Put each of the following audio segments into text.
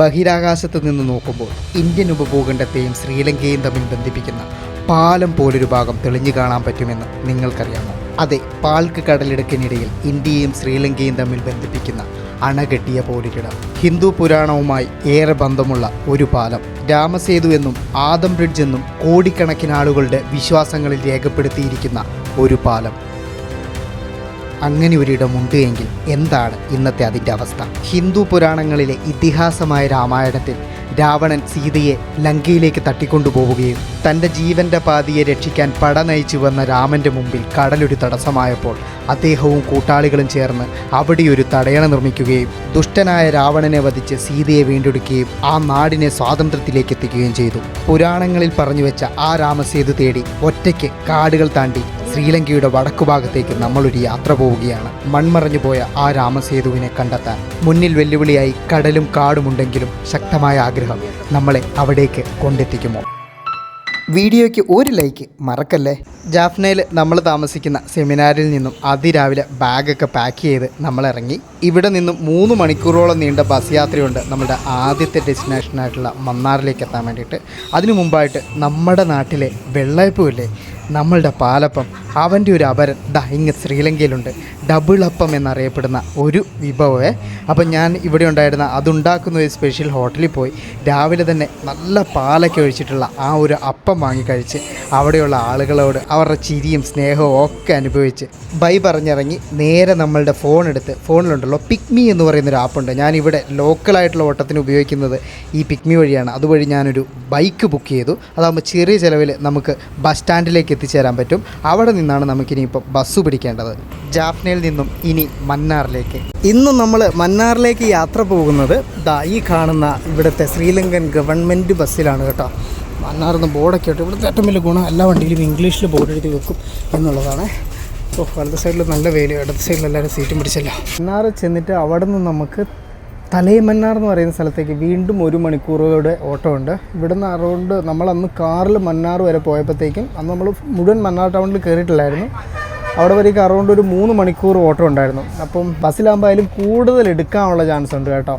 ബഹിരാകാശത്ത് നിന്ന് നോക്കുമ്പോൾ ഇന്ത്യൻ ഉപഭൂഖണ്ഡത്തെയും ശ്രീലങ്കയെയും തമ്മിൽ ബന്ധിപ്പിക്കുന്ന പാലം പോലൊരു ഭാഗം തെളിഞ്ഞു കാണാൻ പറ്റുമെന്ന് നിങ്ങൾക്കറിയാമോ? അതെ പാൽക്ക് കടലിടുക്കിനിടയിൽ ഇന്ത്യയും ശ്രീലങ്കയും തമ്മിൽ ബന്ധിപ്പിക്കുന്ന അണകെട്ടിയ പോലൊരിടം ഹിന്ദു പുരാണവുമായി ഏറെ ബന്ധമുള്ള ഒരു പാലം. രാമസേതു എന്നും ആദം ബ്രിഡ്ജ് എന്നും കോടിക്കണക്കിന് ആളുകളുടെ വിശ്വാസങ്ങളിൽ രേഖപ്പെടുത്തിയിരിക്കുന്ന ഒരു പാലം. അങ്ങനെ ഒരിടമുണ്ട് എങ്കിൽ എന്താണ് ഇന്നത്തെ അതിന്റെ അവസ്ഥ? ഹിന്ദു പുരാണങ്ങളിലെ ഇതിഹാസമായ രാമായണത്തിൽ രാവണൻ സീതയെ ലങ്കയിലേക്ക് തട്ടിക്കൊണ്ടുപോവുകയും തന്റെ ജീവന്റെ പാതിയെ രക്ഷിക്കാൻ പട നയിച്ചു വന്ന രാമന്റെ മുമ്പിൽ കടലൊരു തടസ്സമായപ്പോൾ അദ്ദേഹവും കൂട്ടാളികളും ചേർന്ന് അവിടെ ഒരു തടയണ നിർമ്മിക്കുകയും ദുഷ്ടനായ രാവണനെ വധിച്ച് സീതയെ വീണ്ടെടുക്കുകയും ആ നാടിനെ സ്വാതന്ത്ര്യത്തിലേക്ക് എത്തിക്കുകയും ചെയ്തു. പുരാണങ്ങളിൽ പറഞ്ഞു വെച്ച ആ രാമസേതു തേടി ഒറ്റയ്ക്ക് കാടുകൾ താണ്ടി ശ്രീലങ്കയുടെ വടക്കുഭാഗത്തേക്ക് നമ്മളൊരു യാത്ര പോവുകയാണ്. മൺമറഞ്ഞു പോയ ആ രാമസേതുവിനെ കണ്ടെത്താൻ മുന്നിൽ വെല്ലുവിളിയായി കടലും കാടുമുണ്ടെങ്കിലും ശക്തമായ ആഗ്രഹം നമ്മളെ അവിടേക്ക് കൊണ്ടെത്തിക്കുമോ? വീഡിയോയ്ക്ക് ഒരു ലൈക്ക് മറക്കല്ലേ? ജാഫ്നയിൽ നമ്മൾ താമസിക്കുന്ന സെമിനാറിൽ നിന്നും അതിരാവിലെ ബാഗൊക്കെ പാക്ക് ചെയ്ത് നമ്മൾ ഇറങ്ങി ഇവിടെ നിന്നും മൂന്ന് മണിക്കൂറോളം നീണ്ട ബസ് യാത്രയുണ്ട് നമ്മുടെ ആദ്യത്തെ ഡെസ്റ്റിനേഷനായിട്ടുള്ള മന്നാറിലേക്ക് എത്താൻ വേണ്ടിയിട്ട്. അതിനു മുമ്പായിട്ട് നമ്മുടെ നാട്ടിലെ വെള്ളയപ്പമില്ലേ നമ്മളുടെ പാലപ്പം. അവന്റെ ഒരു അപരൻ. ദാ ഇങ്ങ് ശ്രീലങ്കയിലുണ്ട്. ഡബിൾ അപ്പം എന്നറിയപ്പെടുന്ന ഒരു വിഭവമേ. അപ്പം ഞാൻ ഇവിടെ ഉണ്ടായിരുന്ന അതുണ്ടാക്കുന്ന ഒരു സ്പെഷ്യൽ ഹോട്ടലിൽ പോയി. രാവിലെ തന്നെ നല്ല പാലൊക്കെ ഒഴിച്ചിട്ടുള്ള ആ ഒരു അപ്പം വാങ്ങി കഴിച്ച് അവിടെയുള്ള ആളുകളോട് അവരുടെ ചിരിയും സ്നേഹവും ഒക്കെ അനുഭവിച്ച് ബൈ പറഞ്ഞിറങ്ങി നേരെ നമ്മളുടെ ഫോൺ എടുത്ത് ഫോണിലുണ്ടല്ലോ പിക്മി എന്ന് പറയുന്നൊരു ആപ്പുണ്ട് ഞാനിവിടെ ലോക്കലായിട്ടുള്ള ഓട്ടത്തിന് ഉപയോഗിക്കുന്നത് ഈ പിക്മി വഴിയാണ്. അതുവഴി ഞാനൊരു ബൈക്ക് ബുക്ക് ചെയ്തു. അതാകുമ്പോൾ ചെറിയ ചിലവിൽ നമുക്ക് ബസ് സ്റ്റാൻഡിലേക്ക് എത്തിച്ചേരാൻ പറ്റും. അവിടെ നിന്നാണ് നമുക്കിനിയിപ്പോൾ ബസ് പിടിക്കേണ്ടത്. ജാഫ്നയിൽ നിന്നും ഇനി മന്നാറിലേക്ക്. ഇന്ന് നമ്മൾ മന്നാറിലേക്ക് യാത്ര പോകുന്നത് ദാ ഈ കാണുന്ന ഇവിടുത്തെ ശ്രീലങ്കൻ ഗവൺമെന്റ് ബസ്സിലാണ് കേട്ടോ. മന്നാറിന്ന് ബോർഡൊക്കെ ഇട്ട് ഇവിടുത്തെ ഏറ്റവും വലിയ ഗുണം എല്ലാ വണ്ടിയിലും ഇംഗ്ലീഷിൽ ബോർഡ് എഴുതി വെക്കും എന്നുള്ളതാണ്. ഓ വലത് സൈഡിൽ നല്ല വെയിൽ ഇടത് സൈഡിൽ എല്ലാവരും സീറ്റും പിടിച്ചല്ലോ. മന്നാർ ചെന്നിട്ട് അവിടെ നിന്ന് നമുക്ക് തലയമന്നാർ എന്ന് പറയുന്ന സ്ഥലത്തേക്ക് വീണ്ടും ഒരു മണിക്കൂറുകളുടെ ഓട്ടോ ഉണ്ട് ഇവിടുന്ന് അറൗണ്ട് നമ്മൾ അന്ന് കാറിൽ മന്നാർ വരെ പോയപ്പോഴത്തേക്കും അന്ന് നമ്മൾ മുഴുവൻ മന്നാർ ടൗണിൽ കയറിയിട്ടില്ലായിരുന്നു. അവിടെ വരേക്ക് അറൗണ്ട് ഒരു മൂന്ന് മണിക്കൂർ ഓട്ടോ ഉണ്ടായിരുന്നു. അപ്പം ബസ്സിലാകുമ്പോൾ അതിലും കൂടുതൽ എടുക്കാനുള്ള ചാൻസ് ഉണ്ട് കേട്ടോ.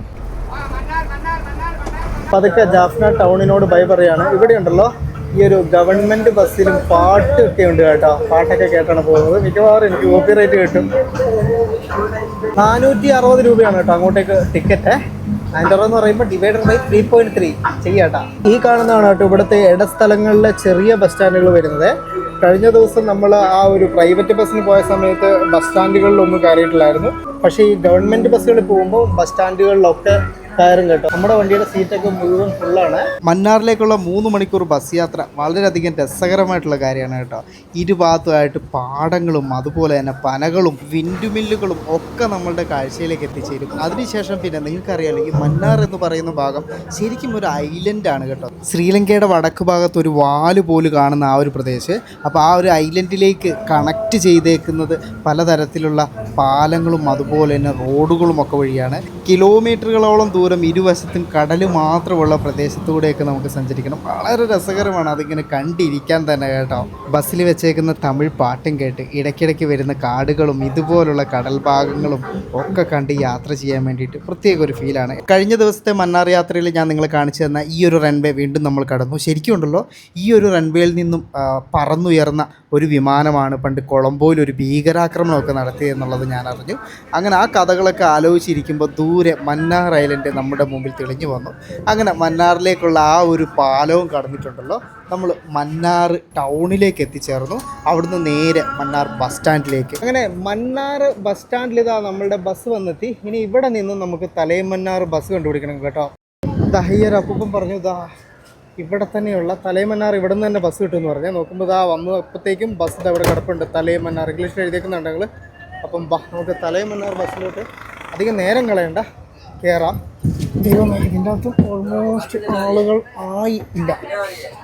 പതുക്കെ ജാഫ്ന ടൗണിനോട് ബൈ പറയാണ്. ഇവിടെ ഉണ്ടല്ലോ ഈ ഒരു ഗവൺമെന്റ് ബസ്സിലും പാട്ടൊക്കെ ഉണ്ട് കേട്ടോ. പാട്ടൊക്കെ കേട്ടാണ് പോകുന്നത്. മിക്കവാറും എനിക്ക് കോപ്പി റേറ്റ് കിട്ടും. നാനൂറ്റി അറുപത് രൂപയാണ് കേട്ടോ അങ്ങോട്ടേക്ക് ടിക്കറ്റ് അതിന്റെ എന്ന് പറയുമ്പോൾ divider by three point three ചെയ്യാട്ടാ ഈ കാണുന്നതാണ് കേട്ടോ ഇവിടുത്തെ ഇടസ്ഥലങ്ങളിലെ ചെറിയ ബസ് സ്റ്റാൻഡുകൾ വരുന്നത്. കഴിഞ്ഞ ദിവസം നമ്മൾ ആ ഒരു പ്രൈവറ്റ് ബസ്സിന് പോയ സമയത്ത് ബസ് സ്റ്റാൻഡുകളിലൊന്നും കയറിയിട്ടില്ലായിരുന്നു. പക്ഷേ ഈ ഗവൺമെന്റ് ബസ്സുകളിൽ പോകുമ്പോൾ ബസ് സ്റ്റാൻഡുകളിലൊക്കെ കയറും കേട്ടോ. നമ്മുടെ വണ്ടിയുടെ സീറ്റൊക്കെ മുഴുവൻ ഫുള്ളാണ് മന്നാറിലേക്കുള്ള മൂന്ന് മണിക്കൂർ ബസ് യാത്ര വളരെയധികം രസകരമായിട്ടുള്ള കാര്യമാണ് കേട്ടോ. ഇരുഭാഗത്തുമായിട്ട് പാടങ്ങളും അതുപോലെ തന്നെ പനകളും വിൻഡുമില്ലുകളും ഒക്കെ നമ്മളുടെ കാഴ്ചയിലേക്ക് എത്തിച്ചേരും. അതിനുശേഷം പിന്നെ നിങ്ങൾക്കറിയാലോ ഈ മന്നാർ എന്ന് പറയുന്ന ഭാഗം ശരിക്കും ഒരു ഐലൻഡ് ആണ് കേട്ടോ. ശ്രീലങ്കയുടെ വടക്ക് ഭാഗത്ത് ഒരു വാൽ പോലും കാണുന്ന ആ ഒരു പ്രദേശം. അപ്പോൾ ആ ഒരു ഐലൻഡിലേക്ക് കണക്ട് ചെയ്തേക്കുന്നത് പലതരത്തിലുള്ള പാലങ്ങളും അതുപോലെ തന്നെ റോഡുകളും ഒക്കെ വഴിയാണ്. കിലോമീറ്ററുകളോളം ദൂരം ഇരുവശത്തും കടൽ മാത്രമുള്ള പ്രദേശത്തൂടെയൊക്കെ നമുക്ക് സഞ്ചരിക്കണം. വളരെ രസകരമാണ് അതിങ്ങനെ കണ്ടിരിക്കാൻ തന്നെ കേട്ടോ. ബസ്സിൽ വെച്ചേക്കുന്ന തമിഴ് പാട്ടും കേട്ട് ഇടയ്ക്കിടയ്ക്ക് വരുന്ന കാടുകളും ഇതുപോലുള്ള കടൽ ഭാഗങ്ങളും ഒക്കെ കണ്ട് യാത്ര ചെയ്യാൻ വേണ്ടിയിട്ട് പ്രത്യേക ഒരു ഫീലാണ് കഴിഞ്ഞ ദിവസത്തെ മന്നാർ യാത്രയിൽ ഞാൻ നിങ്ങളെ കാണിച്ചു തന്ന ഈ ഒരു റൺവേ വീണ്ടും നമ്മൾ കടന്നു. ശരിക്കും ഉണ്ടല്ലോ ഈ ഒരു റൺവേയിൽ നിന്നും പറന്നുയർന്ന ഒരു വിമാനമാണ് പണ്ട് കൊളംബോയിൽ ഒരു ഭീകരാക്രമണമൊക്കെ നടത്തിയെന്നുള്ളത് ഞാൻ അറിഞ്ഞു. അങ്ങനെ ആ കഥകളൊക്കെ ആലോചിച്ചിരിക്കുമ്പോൾ ദൂരെ മന്നാർ ഐലൻഡ് നമ്മുടെ മുമ്പിൽ തെളിഞ്ഞു വന്നു. അങ്ങനെ മന്നാറിലേക്കുള്ള ആ ഒരു പാലവും കടന്നിട്ടുണ്ടല്ലോ. നമ്മൾ മന്നാർ ടൗണിലേക്ക് എത്തിച്ചേർന്നു. അവിടുന്ന് നേരെ മന്നാർ ബസ് സ്റ്റാൻഡിലേക്ക്. അങ്ങനെ മന്നാർ ബസ് സ്റ്റാൻഡിൽ ഇതാ നമ്മളുടെ ബസ് വന്നെത്തി. ഇനി ഇവിടെ നിന്ന് നമുക്ക് തലയമന്നാർ ബസ് കണ്ടുപിടിക്കണം കേട്ടോ. ദഹയ്യർ അപ്പം പറഞ്ഞു ഇതാ ഇവിടെ തന്നെയുള്ള തലയമന്നാർ ഇവിടെ നിന്ന് തന്നെ ബസ് കിട്ടുമെന്ന് പറഞ്ഞാൽ നോക്കുമ്പോൾ ഇതാ വന്നപ്പോഴത്തേക്കും ബസ് അവിടെ കിടപ്പുണ്ട്. തലയമന്നാർ ഇംഗ്ലീഷിൽ എഴുതിയേക്കുന്നുണ്ടെങ്കിൽ അപ്പം ബാ നമുക്ക് തലയമന്നാർ ബസ്സിലോട്ട് അധികം നേരം കളയണ്ട. കയറാം ദൈവമേ ഇതിന്റെ അകത്തും ഓൾമോസ്റ്റ് ആളുകൾ ആയി ഇല്ല.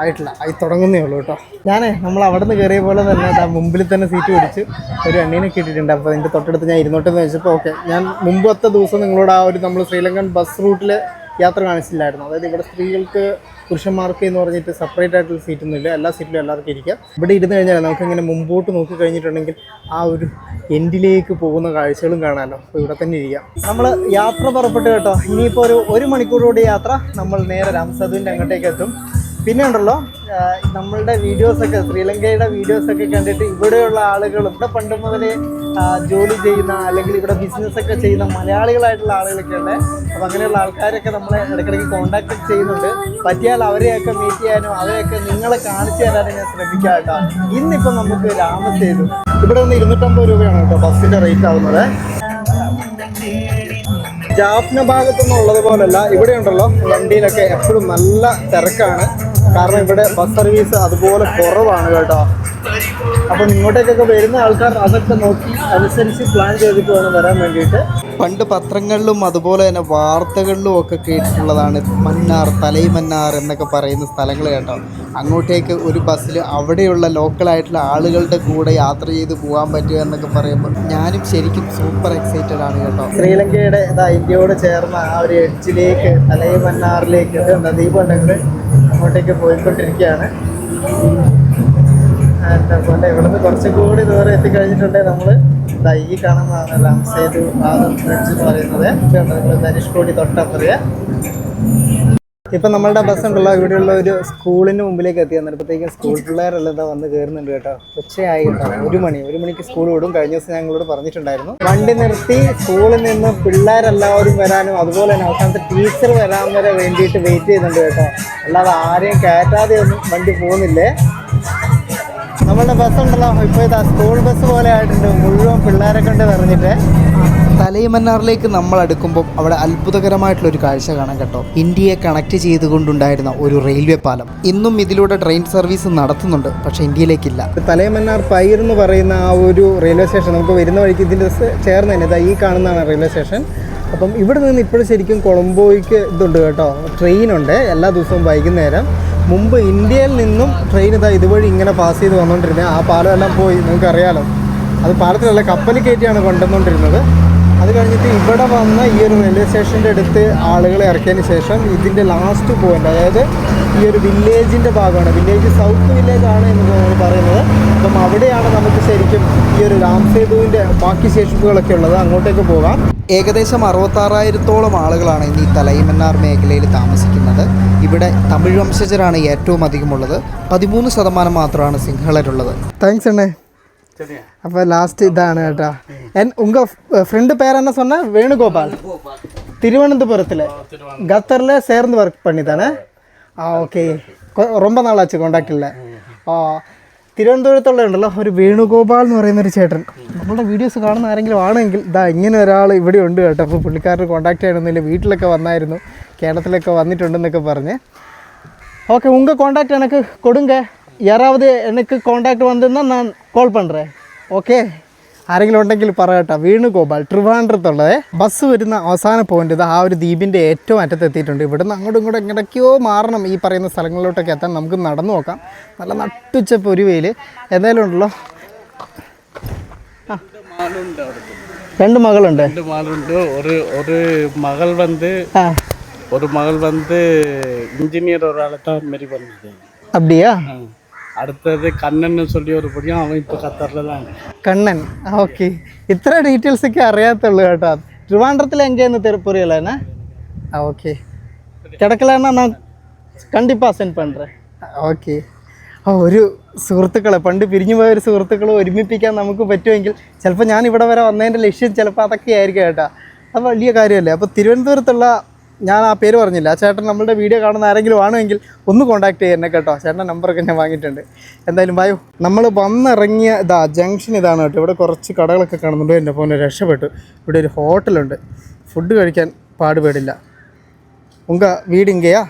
ആയിട്ടില്ല. ആയി തുടങ്ങുന്നേ ഉള്ളൂ കേട്ടോ. ഞാനേ നമ്മൾ അവിടെ നിന്ന് കയറിയ പോലെ തന്നെ മുമ്പിൽ തന്നെ സീറ്റ് പിടിച്ച് ഒരു എണ്ണീനെ കിട്ടിയിട്ടുണ്ട്. അപ്പോൾ അതിന്റെ തൊട്ടടുത്ത് ഞാൻ ഇരുന്നോട്ടെന്ന് വെച്ചപ്പോൾ ഓക്കെ ഞാൻ മുമ്പത്തെ ദിവസം നിങ്ങളോട് ആ ഒരു നമ്മൾ ശ്രീലങ്കൻ ബസ് റൂട്ടിൽ യാത്ര കാണിച്ചില്ലായിരുന്നു. അതായത് ഇവിടെ സ്ത്രീകൾക്ക് പുരുഷന്മാർക്ക് എന്ന് പറഞ്ഞിട്ട് സെപ്പറേറ്റ് ആയിട്ടുള്ള സീറ്റൊന്നുമില്ല എല്ലാ സീറ്റിലും എല്ലാവർക്കും ഇരിക്കാം. ഇവിടെ ഇരുന്ന് കഴിഞ്ഞാൽ നമുക്ക് ഇങ്ങനെ മുമ്പോട്ട് നോക്കി കഴിഞ്ഞിട്ടുണ്ടെങ്കിൽ ആ ഒരു എൻഡിലേക്ക് പോകുന്ന കാഴ്ചകളും കാണാമല്ലോ അപ്പോൾ ഇവിടെ തന്നെ ഇരിക്കാം. നമ്മൾ യാത്ര പുറപ്പെട്ടു കേട്ടോ. ഇനിയിപ്പോൾ ഒരു ഒരു മണിക്കൂറോടെ യാത്ര നമ്മൾ നേരെ രാംസതുവിന്റെ അങ്ങോട്ടേക്ക് എത്തും. പിന്നെ ഉണ്ടല്ലോ നമ്മളുടെ വീഡിയോസൊക്കെ ശ്രീലങ്കയുടെ വീഡിയോസൊക്കെ കണ്ടിട്ട് ഇവിടെയുള്ള ആളുകൾ ഇവിടെ പണ്ട് മുതലേ ജോലി ചെയ്യുന്ന അല്ലെങ്കിൽ ഇവിടെ ബിസിനസ് ഒക്കെ ചെയ്യുന്ന മലയാളികളായിട്ടുള്ള ആളുകളൊക്കെ ഉണ്ട് അപ്പോൾ അങ്ങനെയുള്ള ആൾക്കാരൊക്കെ നമ്മളെ ഇടയ്ക്കിടയ്ക്ക് കോണ്ടാക്ട് ചെയ്യുന്നുണ്ട്. പറ്റിയാൽ അവരെയൊക്കെ മീറ്റ് ചെയ്യാനും അവരെയൊക്കെ നിങ്ങളെ കാണിച്ചു തരാനും ഞാൻ ശ്രമിക്കാം കേട്ടോ. ഇന്നിപ്പോൾ നമുക്ക് രാമസേതു. ഇവിടെ നിന്ന് ഇരുന്നൂറ്റമ്പത് രൂപയാണ് കേട്ടോ ബസ്സിന്റെ റേറ്റ് ആവുന്നത്. ജാഫ്ന ഭാഗത്തൊന്നും ഉള്ളത് പോലല്ല ഇവിടെ ഉണ്ടല്ലോ വണ്ടിയിലൊക്കെ എപ്പോഴും നല്ല തിരക്കാണ്. കാരണം ഇവിടെ ബസ് സർവീസ് അതുപോലെ കുറവാണ് കേട്ടോ. അപ്പം ഇങ്ങോട്ടേക്കൊക്കെ വരുന്ന ആൾക്കാർ അതൊക്കെ നോക്കി അനുസരിച്ച് പ്ലാൻ ചെയ്തിട്ട് വേണം വരാൻ വേണ്ടിയിട്ട്. പണ്ട് പത്രങ്ങളിലും അതുപോലെ തന്നെ വാർത്തകളിലും ഒക്കെ കേട്ടിട്ടുള്ളതാണ് മന്നാർ തലൈമന്നാർ എന്നൊക്കെ പറയുന്ന സ്ഥലങ്ങൾ കേട്ടോ. അങ്ങോട്ടേക്ക് ഒരു ബസ്സിൽ അവിടെയുള്ള ലോക്കലായിട്ടുള്ള ആളുകളുടെ കൂടെ യാത്ര ചെയ്ത് പോകാൻ പറ്റുക എന്നൊക്കെ പറയുമ്പോൾ ഞാനും ശരിക്കും സൂപ്പർ എക്സൈറ്റഡ് ആണ് കേട്ടോ. ശ്രീലങ്കയുടെ ഇന്ത്യയോട് ചേർന്ന ആ ഒരു എഡ്ജിലേക്ക് തലൈമന്നാറിലേക്ക് ദീപമുണ്ടെങ്കിൽ അങ്ങോട്ടേക്ക് പോയിക്കൊണ്ടിരിക്കുകയാണ്. അതുപോലെ പോലെ ഇവിടുന്ന് കുറച്ചും കൂടി ദൂരം എത്തിക്കഴിഞ്ഞിട്ടുണ്ടെങ്കിൽ നമ്മൾ ഈ കാണുന്നതാണ് രാംസേതു ആദം ബ്രിഡ്ജ് എന്ന് പറയുന്നത്. ധനുഷ്കോടി തൊട്ടപ്പുറയെ ഇപ്പം നമ്മളുടെ ബസ് ഉണ്ടല്ലോ ഇവിടെയുള്ള ഒരു സ്കൂളിന് മുമ്പിലേക്ക് എത്തി വന്നപ്പോഴത്തേക്കും സ്കൂൾ പിള്ളേരെല്ലാം ഇതാ വന്ന് കയറുന്നുണ്ട് കേട്ടോ. ഉച്ചയായി കേട്ടോ ഒരു മണി ഒരു മണിക്ക് സ്കൂൾ വിടും. കഴിഞ്ഞ ദിവസം ഞങ്ങളോട് പറഞ്ഞിട്ടുണ്ടായിരുന്നു. വണ്ടി നിർത്തി സ്കൂളിൽ നിന്ന് പിള്ളേരെല്ലാവരും വരാനും അതുപോലെ തന്നെ അവസാനത്തെ ടീച്ചർ വരാൻ വരെ വേണ്ടിയിട്ട് വെയിറ്റ് ചെയ്യുന്നുണ്ട് കേട്ടോ. അല്ലാതെ ആരെയും കയറ്റാതെ ഒന്നും വണ്ടി പോകുന്നില്ലേ? നമ്മളുടെ ബസ് ഉണ്ടല്ലോ ഇപ്പോൾ ഇതാ സ്കൂൾ ബസ് പോലെ ആയിട്ടുണ്ട് മുഴുവൻ പിള്ളേരെ കൊണ്ട് നിറഞ്ഞിട്ട് തലയമന്നാറിലേക്ക് നമ്മൾ അടുക്കുമ്പോൾ അവിടെ അത്ഭുതകരമായിട്ടുള്ള ഒരു കാഴ്ച കാണാം കേട്ടോ. ഇന്ത്യയെ കണക്ട് ചെയ്തുകൊണ്ടുണ്ടായിരുന്ന ഒരു റെയിൽവേ പാലം. ഇന്നും ഇതിലൂടെ ട്രെയിൻ സർവീസ് നടത്തുന്നുണ്ട് പക്ഷേ ഇന്ത്യയിലേക്കില്ല. തലയമന്നാർ പൈർ എന്ന് പറയുന്ന ആ ഒരു റെയിൽവേ സ്റ്റേഷൻ നമുക്ക് വരുന്ന വഴിക്ക് ഇതിന്റെ ചേർന്ന് തന്നെ ഈ കാണുന്നതാണ് റെയിൽവേ സ്റ്റേഷൻ അപ്പം ഇവിടെ നിന്ന് ഇപ്പോഴും ശരിക്കും കൊളംബോയ്ക്ക് ഇതുണ്ട് കേട്ടോ. ട്രെയിനുണ്ട് എല്ലാ ദിവസവും വൈകുന്നേരം. മുമ്പ് ഇന്ത്യയിൽ നിന്നും ട്രെയിൻ ഇതാ ഇതുവഴി ഇങ്ങനെ പാസ് ചെയ്ത് വന്നുകൊണ്ടിരുന്നത് ആ പാലം എല്ലാം പോയി നിങ്ങൾക്കറിയാലോ. അത് പാലത്തിലല്ല കപ്പലിൽ കയറ്റിയാണ് കൊണ്ടുവന്നുകൊണ്ടിരുന്നത് അത് കഴിഞ്ഞിട്ട് ഇവിടെ വന്ന ഈ ഒരു റെയിൽവേ സ്റ്റേഷന്റെ അടുത്ത് ആളുകളെ ഇറക്കിയതിന് ശേഷം ഇതിന്റെ ലാസ്റ്റ് പോയിന്റ് അതായത് ഈ ഒരു വില്ലേജിന്റെ ഭാഗമാണ്. വില്ലേജ് സൗത്ത് വില്ലേജ് ആണ് എന്ന് പറയുന്നത്. അപ്പം അവിടെയാണ് നമുക്ക് ശരിക്കും ഈ ഒരു രാം സേതുവിന്റെ ബാക്കി ശേഷിപ്പുകളൊക്കെ ഉള്ളത്. അങ്ങോട്ടേക്ക് പോകാം. ഏകദേശം അറുപത്താറായിരത്തോളം ആളുകളാണ് ഇന്ന് ഈ തലൈമന്നാർ മേഖലയിൽ താമസിക്കുന്നത്. ഇവിടെ തമിഴ് വംശജരാണ് ഏറ്റവും അധികമുള്ളത്. പതിമൂന്ന് ശതമാനം മാത്രമാണ് സിംഹളരുള്ളത്. താങ്ക്സ് അണ്ണേ. അപ്പൊ ലാസ്റ്റ് ഇതാണ് கேட்டா என் உங்கள் ஃப்ரெண்டு பேர் என்ன சொன்ன? வேணுகோபால் திருவனந்தபுரத்தில் கத்தரில் சேர்ந்து ஒர்க் பண்ணி ആ ഓക്കെ ரொம்ப നാളാച്ചു കോണ്ടാക്ട് ഇല്ല. ഓ തിരുവനന്തപുരത്തുള്ള ഉണ്ടല്ലോ ഒരു വേണുഗോപാൽ എന്ന് പറയുന്ന ഒരു ചേട്ടൻ. നമ്മളുടെ വീഡിയോസ് കാണുന്ന ആരെങ്കിലും ആണെങ്കിൽ ഇതാ ഇങ്ങനെ ഒരാൾ ഇവിടെ ഉണ്ട് കേട്ടോ. അപ്പോൾ പുള്ളിക്കാരുടെ കോണ്ടാക്ട് ചെയ്യണമെന്നില്ല. വീട്ടിലൊക്കെ വന്നായിരുന്നു. കേരളത്തിലൊക്കെ വന്നിട്ടുണ്ടെന്നൊക്കെ പറഞ്ഞ്. ഓക്കെ ഉങ്ക കോണ്ടാക്ട് എനിക്ക് കൊടുങ്ക. யாராவது எனக்கு காண்டாக்ட் வந்துன்னா நான் கால் பண்ணுறேன் ഓക്കെ ആരെങ്കിലും ഉണ്ടെങ്കിൽ പറയട്ടോ വേണുഗോപാൽ ട്രിവാൻഡ്രത്തുള്ളത് ബസ് വരുന്ന അവസാന പോയിന്റ് ഇത് ആ ഒരു ദ്വീപിൻ്റെ ഏറ്റവും അറ്റത്ത് എത്തിയിട്ടുണ്ട് ഇവിടുന്ന് അങ്ങോട്ടും ഇങ്ങോട്ടും എങ്ങടൊക്കെയോ മാറണം ഈ പറയുന്ന സ്ഥലങ്ങളിലോട്ടൊക്കെ എത്താൻ നമുക്ക് നടന്നു നോക്കാം നല്ല നട്ടുച്ച പൊരുവയിൽ എന്തായാലും ഉണ്ടല്ലോ ആ. രണ്ട് മകളുണ്ട് ரெண்டு மகள் உண்டு ஒரு ஒரு மகள் வந்து ആ ஒரு மகள் வந்து இன்ஜினியர் ஒரு ஆளை தான் மாரி பண்ணுது அப்படியா ஆ. അടുത്തത് കണ്ണൻ சொல்லி ഒരു படியும் അവൻ இப்போ ഖത്തറിൽ കണ്ണൻ. ഓക്കെ ഇത്ര ഡീറ്റെയിൽസ് ഒക്കെ അറിയാത്തുള്ളൂ കേട്ടോ. ട്രിവാൻഡ്രത്തിൽ എങ്കേന്ന് തിരുപ്പൂരിയല്ലേ എന്നാ ആ ഓക്കെ കിടക്കലാണ് ഞാൻ കണ്ടിപ്പാ സെൻഡ് പണ്ടേ ഓക്കെ ആ ഒരു സുഹൃത്തുക്കളെ പണ്ട് പിരിഞ്ഞു പോയ ഒരു സുഹൃത്തുക്കളെ ഒരുമിപ്പിക്കാൻ നമുക്ക് പറ്റുമെങ്കിൽ ചിലപ്പോൾ ഞാൻ ഇവിടെ വരെ വന്നതിന്റെ ലക്ഷ്യം ചിലപ്പോൾ അതൊക്കെ ആയിരിക്കും കേട്ടോ. അത് വലിയ കാര്യമല്ലേ? അപ്പോൾ തിരുവനന്തപുരത്തുള്ള ഞാൻ ആ പേര് പറഞ്ഞില്ല ആ ചേട്ടൻ നമ്മളുടെ വീഡിയോ കാണുന്ന ആരെങ്കിലും ആണെങ്കിൽ ഒന്ന് കോൺടാക്ട് ചെയ്യണേ കേട്ടോ ചേട്ടൻ്റെ നമ്പറൊക്കെ ഞാൻ വാങ്ങിയിട്ടുണ്ട് എന്തായാലും ബായോ നമ്മൾ വന്നിറങ്ങിയ ഇതാ ജംഗ്ഷൻ ഇതാണ് കേട്ടോ ഇവിടെ കുറച്ച് കടകളൊക്കെ കാണുന്നുണ്ട് എൻ്റെ പോലെ രക്ഷപ്പെട്ടു ഇവിടെ ഒരു ഹോട്ടലുണ്ട് ഫുഡ് കഴിക്കാൻ പാടുപേടില്ല ഉങ്ക വീട് ഇങ്കയാ